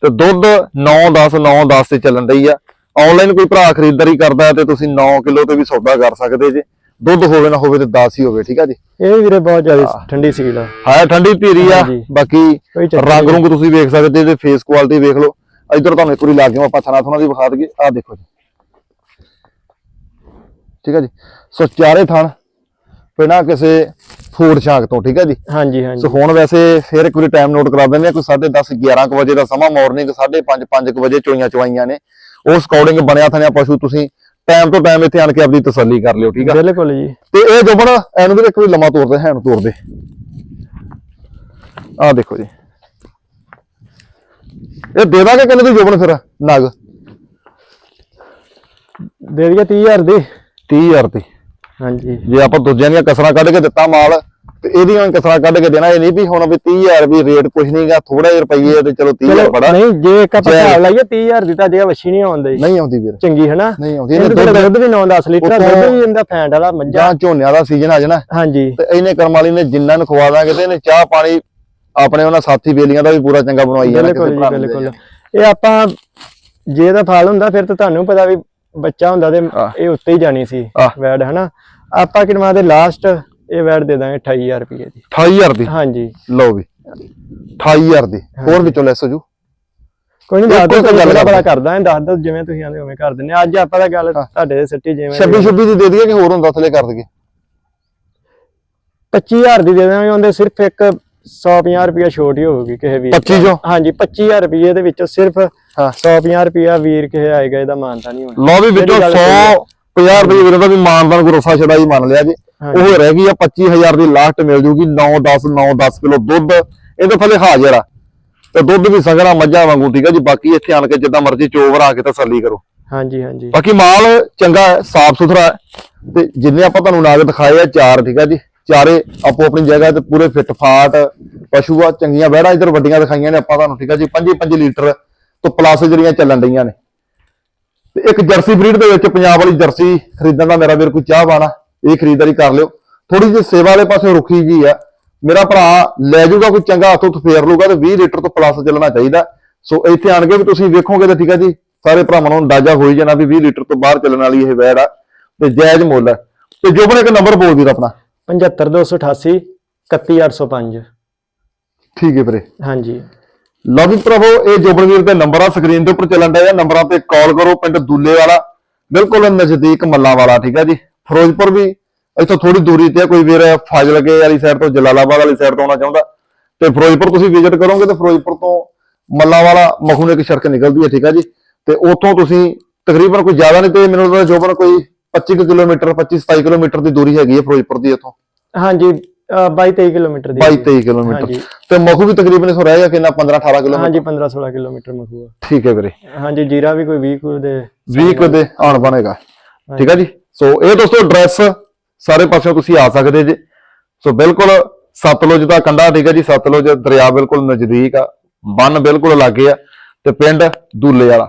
ਤੇ ਦੁੱਧ 9 10 9 10 ਤੇ ਚੱਲਣ ਡਈ ਆ। ਆਨਲਾਈਨ ਕੋਈ ਭਰਾ ਖਰੀਦਦਾਰੀ ਕਰਦਾ ਹੈ ਤੇ ਤੁਸੀਂ 9 ਕਿਲੋ ਤੇ ਵੀ ਸੌਦਾ ਕਰ ਸਕਦੇ ਜੇ। ਦੁੱਧ ਹੋਵੇ ਨਾ ਹੋਵੇ ਤੇ 10 ਹੀ ਹੋਵੇ ਠੀਕ ਆ ਜੀ? ਇਹ ਵੀਰੇ ਬਹੁਤ ਜ਼ਿਆਦਾ ਠੰਡੀ ਸੀਲ ਆ। ਹੈ ਠੰਡੀ ਧੀਰੀ ਆ। ਬਾਕੀ ਰੰਗ ਰੁੰਗ ਤੁਸੀਂ ਵੇਖ ਸਕਦੇ ਜੇ ਫੇਸ ਕੁਆਲਿਟੀ ਵੇਖ ਲਓ। ਇਧਰ ਤੁਹਾਨੂੰ ਇੱਕ ਵਾਰੀ ਲਾ ਕੇ ਆਪਾਂ ਥਣਾ ਥਣਾ ਦੀ ਵਿਖਾ ਦਈਏ। ਆਹ ਦੇਖੋ ਜੀ। ਠੀਕ ਆ ਜੀ? ਸੋ ਚਾਰੇ ਥਣ ਬਿਨਾਂ ਕਿਸੇ ਫੂਡ ਛਾਂਕ ਤੋਂ ਠੀਕ ਆ ਜੀ? ਹਾਂਜੀ ਸੋ ਹਾਂਜੀ ਹੁਣ ਵੈਸੇ ਫਿਰ ਇੱਕ ਵਾਰੀ ਟਾਈਮ ਨੋਟ ਕਰਾ ਦਿੰਦੇ ਆ ਕੋਈ 10:30 11 ਕੁ ਵਜੇ ਦਾ ਸਮਾਂ ਮਾਰਨਿੰਗ 5:30 5 ਕੁ ਵਜੇ ਚੋਈਆਂ ਚਵਾਈਆਂ ਨੇ। ਉਸ ਅਕੋਰਡਿੰਗ ਬਣਿਆ ਥਣਿਆ ਪਸ਼ੂ ਤੁਸੀਂ ਟਾਈਮ ਤੋਂ ਟਾਈਮ ਇੱਥੇ ਆਣ ਕੇ ਆਪਦੀ ਤਸੱਲੀ ਕਰ ਲਿਓ ਠੀਕ ਆ? ਬਿਲਕੁਲ ਜੀ। ਤੇ ਇਹ ਜੋਬਨ ਐਨੂੰ ਵੀ ਇੱਕ ਵਾਰੀ ਲੰਮਾ ਤੋਰਦੇ ਹੈ ਨੂੰ ਤੋਰਦੇ ਆਹ ਦੇਖੋ ਜੀ। ਇਹ ਦੇ ਦਾਂਗੇ ਕਿੰਨੇ ਦੀ ਜੋਬਨ ਫਿਰ ਨਗ? ਦੇ ਦਈਏ 30000 ਦੀ। 30000 ਦੀ। ਹਾਂਜੀ। ਜੇ ਆਪਾਂ ਦੂਜਿਆਂ ਦੀਆਂ ਕਸਰਾਂ ਕੱਢ ਕੇ ਦਿੱਤਾ ਮਾਲ ਤੇ ਇਹਦੀਆਂ ਕਸਰਾਂ ਕੱਢ ਕੇ ਦੇਣਾ ਇਹ ਨਹੀਂ ਵੀ ਹੁਣ ਵੀ 30000 ਵੀ ਰੇਟ ਕੁਝ ਨਹੀਂਗਾ ਥੋੜਾ ਜਿਹਾ ਰੁਪਈਏ ਤੇ ਚਲੋ 30000 ਚਲੋ ਬੜਾ ਨਹੀਂ ਜੇ ਇੱਕ ਆਪਾਂ। ਹਿਸਾਬ ਲਾਈਏ 30000 ਦੀ ਤਾਂ ਜੇ ਵਸ਼ੀ ਨਹੀਂ ਆਉਂਦੀ ਨਹੀਂ ਆਉਂਦੀ ਵੀਰ। ਚੰਗੀ ਹਨਾ? ਨਹੀਂ ਆਉਂਦੀ। ਇਹਨੇ ਦੁੱਧ ਦੁੱਧ ਵੀ 9-10 ਲੀਟਰ ਦੁੱਧ ਵੀ ਇਹਦਾ ਫੈਂਟ ਵਾਲਾ ਮੱਝਾਂ ਜਾਂ ਝੋਨਿਆਂ ਦਾ ਸੀਜ਼ਨ ਆ ਜਾਣਾ। ਹਾਂਜੀ। ਤੇ ਇਹਨੇ ਕਰਮ ਵਾਲੀ ਨੇ ਜਿੰਨਾਂ ਨੂੰ ਖਵਾ ਦਾਂਗੇ ਤੇ ਇਹਨੇ ਚਾਹ ਪਾਣੀ ਆਪਣੇ ਉਹਨਾਂ ਸਾਥੀ ਬੇਲੀਆਂ ਦਾ ਵੀ ਪੂਰਾ ਚੰਗਾ ਬਣਵਾਈ ਜਾਣਾ ਬਿਲਕੁਲ ਨੂੰ ਦੇ ਬਿਲਕੁਲ। ਇਹ ਆਪਾਂ ਜੇ ਇਹਦਾ ਫਲ ਹੁੰਦਾ ਫਿਰ ਤਾਂ ਤੁਹਾਨੂੰ ਪਤਾ ਵੀ ਬੱਚਾ ਹੁੰਦਾ ਤੇ। ਇਹ ਉੱਤੇ ਹੀ ਜਾਣੀ ਸੀ। ਵੈਡ ਹਨਾ? ਆਪਾਂ ਕਿਨਵਾ ਦੇ ਲਾਸਟ ਇਹ ਵੈਡ ਦੇ ਦਾਂਗੇ 28000 ਰੁਪਏ ਦੀ। 28000 ਦੀ? ਹਾਂਜੀ। ਲਓ ਵੀ। 28000 ਦੀ। ਹੋਰ ਵਿੱਚੋਂ ਲੈਸ ਹੋ ਜੂ ਕੋਈ ਨਹੀਂ ਦੱਸ ਗੱਲ ਦੋ ਕਰਦੇ। ਬੜਾ ਕਰਦਾ ਹੈ ਦੱਸ ਦੋ ਜਿਵੇਂ ਤੁਸੀਂ ਆਂਦੇ ਉਵੇਂ ਕਰ ਹਾਂ। ਅੱਜ ਆਪਾਂ ਦਾ ਗੱਲ ਤੁਹਾਡੇ ਦੇ ਸੱਟੀ ਜਿਵੇਂ 26 26 ਦੀ ਦੇ ਦਈਏ ਕਿ ਹੋਰ ਹੁੰਦਾ ਥਲੇ ਕਰ ਦਈਏ? 25000 ਦੀ ਦੇ ਦਾਂਗੇ ਉਹਦੇ ਸਿਰਫ ਇੱਕ 150 ਰੁਪਏ ਛੋਟ ਹੀ ਹੋਊਗੀ ਕਿਸੇ ਵੀਰ 25 ਚੋਂ? ਹਾਂਜੀ 25000 ਰੁਪਏ ਦੇ ਵਿੱਚੋਂ ਸਿਰਫ ਹਾਂ। 150 ਰੁਪਏ ਵੀਰ ਕਿਸੇ ਆਏਗਾ ਇਹਦਾ ਮਾਨਤਾ ਨਹੀਂ ਹੋਣਾ। ਲਓ ਵੀ ਵਿੱਚੋਂ ਜਿਹੜੀ 100 ਗੱਲ 50 ਰੁਪਏ ਵੀਰਾਂ ਦਾ ਵੀ ਮਾਨਦਾਨ ਕੋ ਰਸਾ ਛੜਾਈ ਮੰਨ ਲਿਆ ਜੀ। ਉਹ ਰਹਿ ਗਈ ਆ 25000 ਦੀ ਲਾਸਟ ਮਿਲ ਜੂਗੀ 9 10 9 10 ਕਿਲੋ ਦੁੱਧ। ਇਹਦੇ ਥੱਲੇ ਹਾਜ਼ਰ ਆ। ਤੇ ਦੁੱਧ ਵੀ ਸਗਰਾ ਮੱਝਾਂ ਵਾਂਗੂ ਠੀਕ ਆ ਜੀ ਬਾਕੀ ਇੱਥੇ ਆਣ ਕੇ ਜਿੱਦਾਂ ਮਰਜ਼ੀ ਚੋਵਰ ਆ ਕੇ ਤਸੱਲੀ ਕਰੋ। ਹਾਂਜੀ ਹਾਂਜੀ। ਬਾਕੀ ਮਾਲ ਚੰਗਾ ਹੈ ਸਾਫ਼ ਸੁਥਰਾ ਹੈ। ਤੇ ਜਿੰਨੇ ਆਪਾਂ ਤੁਹਾਨੂੰ ਨਾਗ ਦਿਖਾਏ ਆ ਚਾਰ ਠੀਕ ਆ ਜੀ। ਚਾਰੇ ਆਪੋ ਆਪਣੀ ਜਗ੍ਹਾ ਤੇ ਪੂਰੇ ਫਿੱਟ ਫਾਟ ਪਸ਼ੂ ਆ ਚੰਗੀਆਂ ਵਹਿੜਾਂ ਇਧਰ ਵੱਡੀਆਂ ਦਿਖਾਈਆਂ ਨੇ ਆਪਾਂ ਤੁਹਾਨੂੰ, ਠੀਕ ਆ ਜੀ? 5 5 ਲੀਟਰ ਤੋਂ ਪਲੱਸ ਜਿਹੜੀਆਂ ਚੱਲਣ ਡਈਆਂ ਨੇ। ਤੇ ਇੱਕ ਜਰਸੀ ਬਰੀਡ ਦੇ ਵਿੱਚ ਪੰਜਾਬ ਵਾਲੀ ਜਰਸੀ ਖਰੀਦਣ ਦਾ ਮੇਰਾ ਵੀਰ ਕੋਈ ਚਾਹ ਬਾਣਾ ਇਹ ਖਰੀਦਦਾਰੀ ਕਰ ਲਿਓ। ਥੋੜੀ ਜਿਹੀ ਸੇਵਾ ਵਾਲੇ ਪਾਸੇ ਰੁੱਖੀ ਜੀ ਆ। ਮੇਰਾ ਭਰਾ ਲੈ ਜਾਊਗਾ ਕੋਈ ਚੰਗਾ ਹੱਥੋਂ ਫੇਰ ਲੂਗਾ ਤੇ 20 ਲੀਟਰ ਤੋਂ ਪਲੱਸ ਚੱਲਣਾ ਚਾਹੀਦਾ। ਸੋ ਇੱਥੇ ਆਣ ਕੇ ਵੀ ਤੁਸੀਂ ਵੇਖੋਗੇ ਤਾਂ ਠੀਕ ਆ ਜੀ, ਸਾਰੇ ਭਰਾਵਾਂ ਨੂੰ ਅੰਦਾਜ਼ਾ ਹੋਈ ਜਾਣਾ ਵੀ 20 ਲੀਟਰ ਤੋਂ ਬਾਹਰ ਚੱਲਣ ਵਾਲੀ ਇਹ ਵੈੜ ਆ। ਤੇ ਜਾਇਜ਼ ਮੁੱਲ ਹੈ ਤੇ ਜੋਬਨ ਇੱਕ ਨੰਬਰ ਬੋਲ ਵੀਰ ਆਪਣਾ। 75288 31805 ਠੀਕ ਹੈ ਵੀਰੇ। ਹਾਂਜੀ। ਲਓ ਵੀ ਪ੍ਰਭੂ ਇਹ ਜੋਬਨਵੀਰ ਦੇ ਨੰਬਰ ਆ ਸਕਰੀਨ ਦੇ ਉੱਪਰ ਚੱਲਣ ਡਿਆ ਨੰਬਰਾਂ ਤੇ ਕਾਲ ਕਰੋ ਪਿੰਡ ਦੂਲੇ ਵਾਲਾ। ਬਿਲਕੁਲ ਨਜ਼ਦੀਕ ਮੱਲਾ ਵਾਲਾ ਠੀਕ ਹੈ ਜੀ। ਫਿਰੋਜ਼ਪੁਰ ਵੀ ਇੱਥੋਂ ਥੋੜੀ ਦੂਰੀ ਤੇ ਕੋਈ ਵੀਰ ਫਾਜ਼ਿਲਕੇ ਵਾਲੀ ਸਾਈਡ ਤੋਂ ਜਲਾਲਾਬਾਦ ਵਾਲੀ ਸਾਈਡ ਤੋਂ ਆਉਣਾ ਚਾਹੁੰਦਾ। ਤੇ ਫਿਰੋਜ਼ਪੁਰ ਤੁਸੀਂ ਵਿਜ਼ਿਟ ਕਰੋਗੇ ਤੇ ਫਿਰੋਜ਼ਪੁਰ ਤੋਂ ਮੱਲਾ ਵਾਲਾ ਮਖੂ ਨੇ ਇੱਕ ਸੜਕ ਨਿਕਲਦੀ ਹੈ ਠੀਕ ਹੈ ਜੀ। ਤੇ ਉੱਥੋਂ ਤੁਸੀਂ ਤਕਰੀਬਨ ਕੋਈ ਜ਼ਿਆਦਾ ਨਹੀਂ ਤੇ ਮੈਨੂੰ ਲੱਗਦਾ ਜੋਬਨ ਕੋਈ 25 ਕੁ ਕਿਲੋਮੀਟਰ 25 27 ਕਿਲੋਮੀਟਰ ਦੀ ਦੂਰੀ ਹੈਗੀ ਹੈ ਫਿਰੋਜ਼ਪੁਰ ਦੀ ਇੱਥੋਂ? ਹਾਂਜੀ 22 23 ਕਿਲੋਮੀਟਰ ਦੀ 22 23 ਕਿਲੋਮੀਟਰ। ਤੇ ਮਖੂ ਵੀ ਤਕਰੀਬਨ ਇਥੋਂ ਰਹਿ ਗਿਆ ਕਿੰਨਾ? 15 18 ਕਿਲੋਮੀਟਰ? ਹਾਂਜੀ 15 16 ਕਿਲੋਮੀਟਰ ਮਖੂਆ ਠੀਕ ਹੈ ਵੀਰੇ। ਹਾਂਜੀ ਜੀਰਾ ਵੀ ਕੋਈ 20 ਕੁ ਦੇ 20 ਕੁ ਦੇ ਆਣ ਬਣੇਗਾ। ਠੀਕ ਹੈ ਜੀ? ਸੋ ਇਹ ਦੋਸਤੋ ਐਡਰੈਸ ਸਾਰੇ ਪਾਸਿਓਂ ਤੁਸੀਂ ਆ ਸਕਦੇ ਜੇ। ਸੋ ਬਿਲਕੁਲ ਸਤਲੁਜ ਦਾ ਕੰਢਾ ਠੀਕ ਹੈ ਜੀ। ਸਤਲੁਜ ਦਰਿਆ ਬਿਲਕੁਲ ਨਜ਼ਦੀਕ ਆ। ਬੰਨ ਬਿਲਕੁਲ ਲਾਗੇ ਆ। ਤੇ ਪਿੰਡ ਦੂਲੇ ਵਾਲਾ।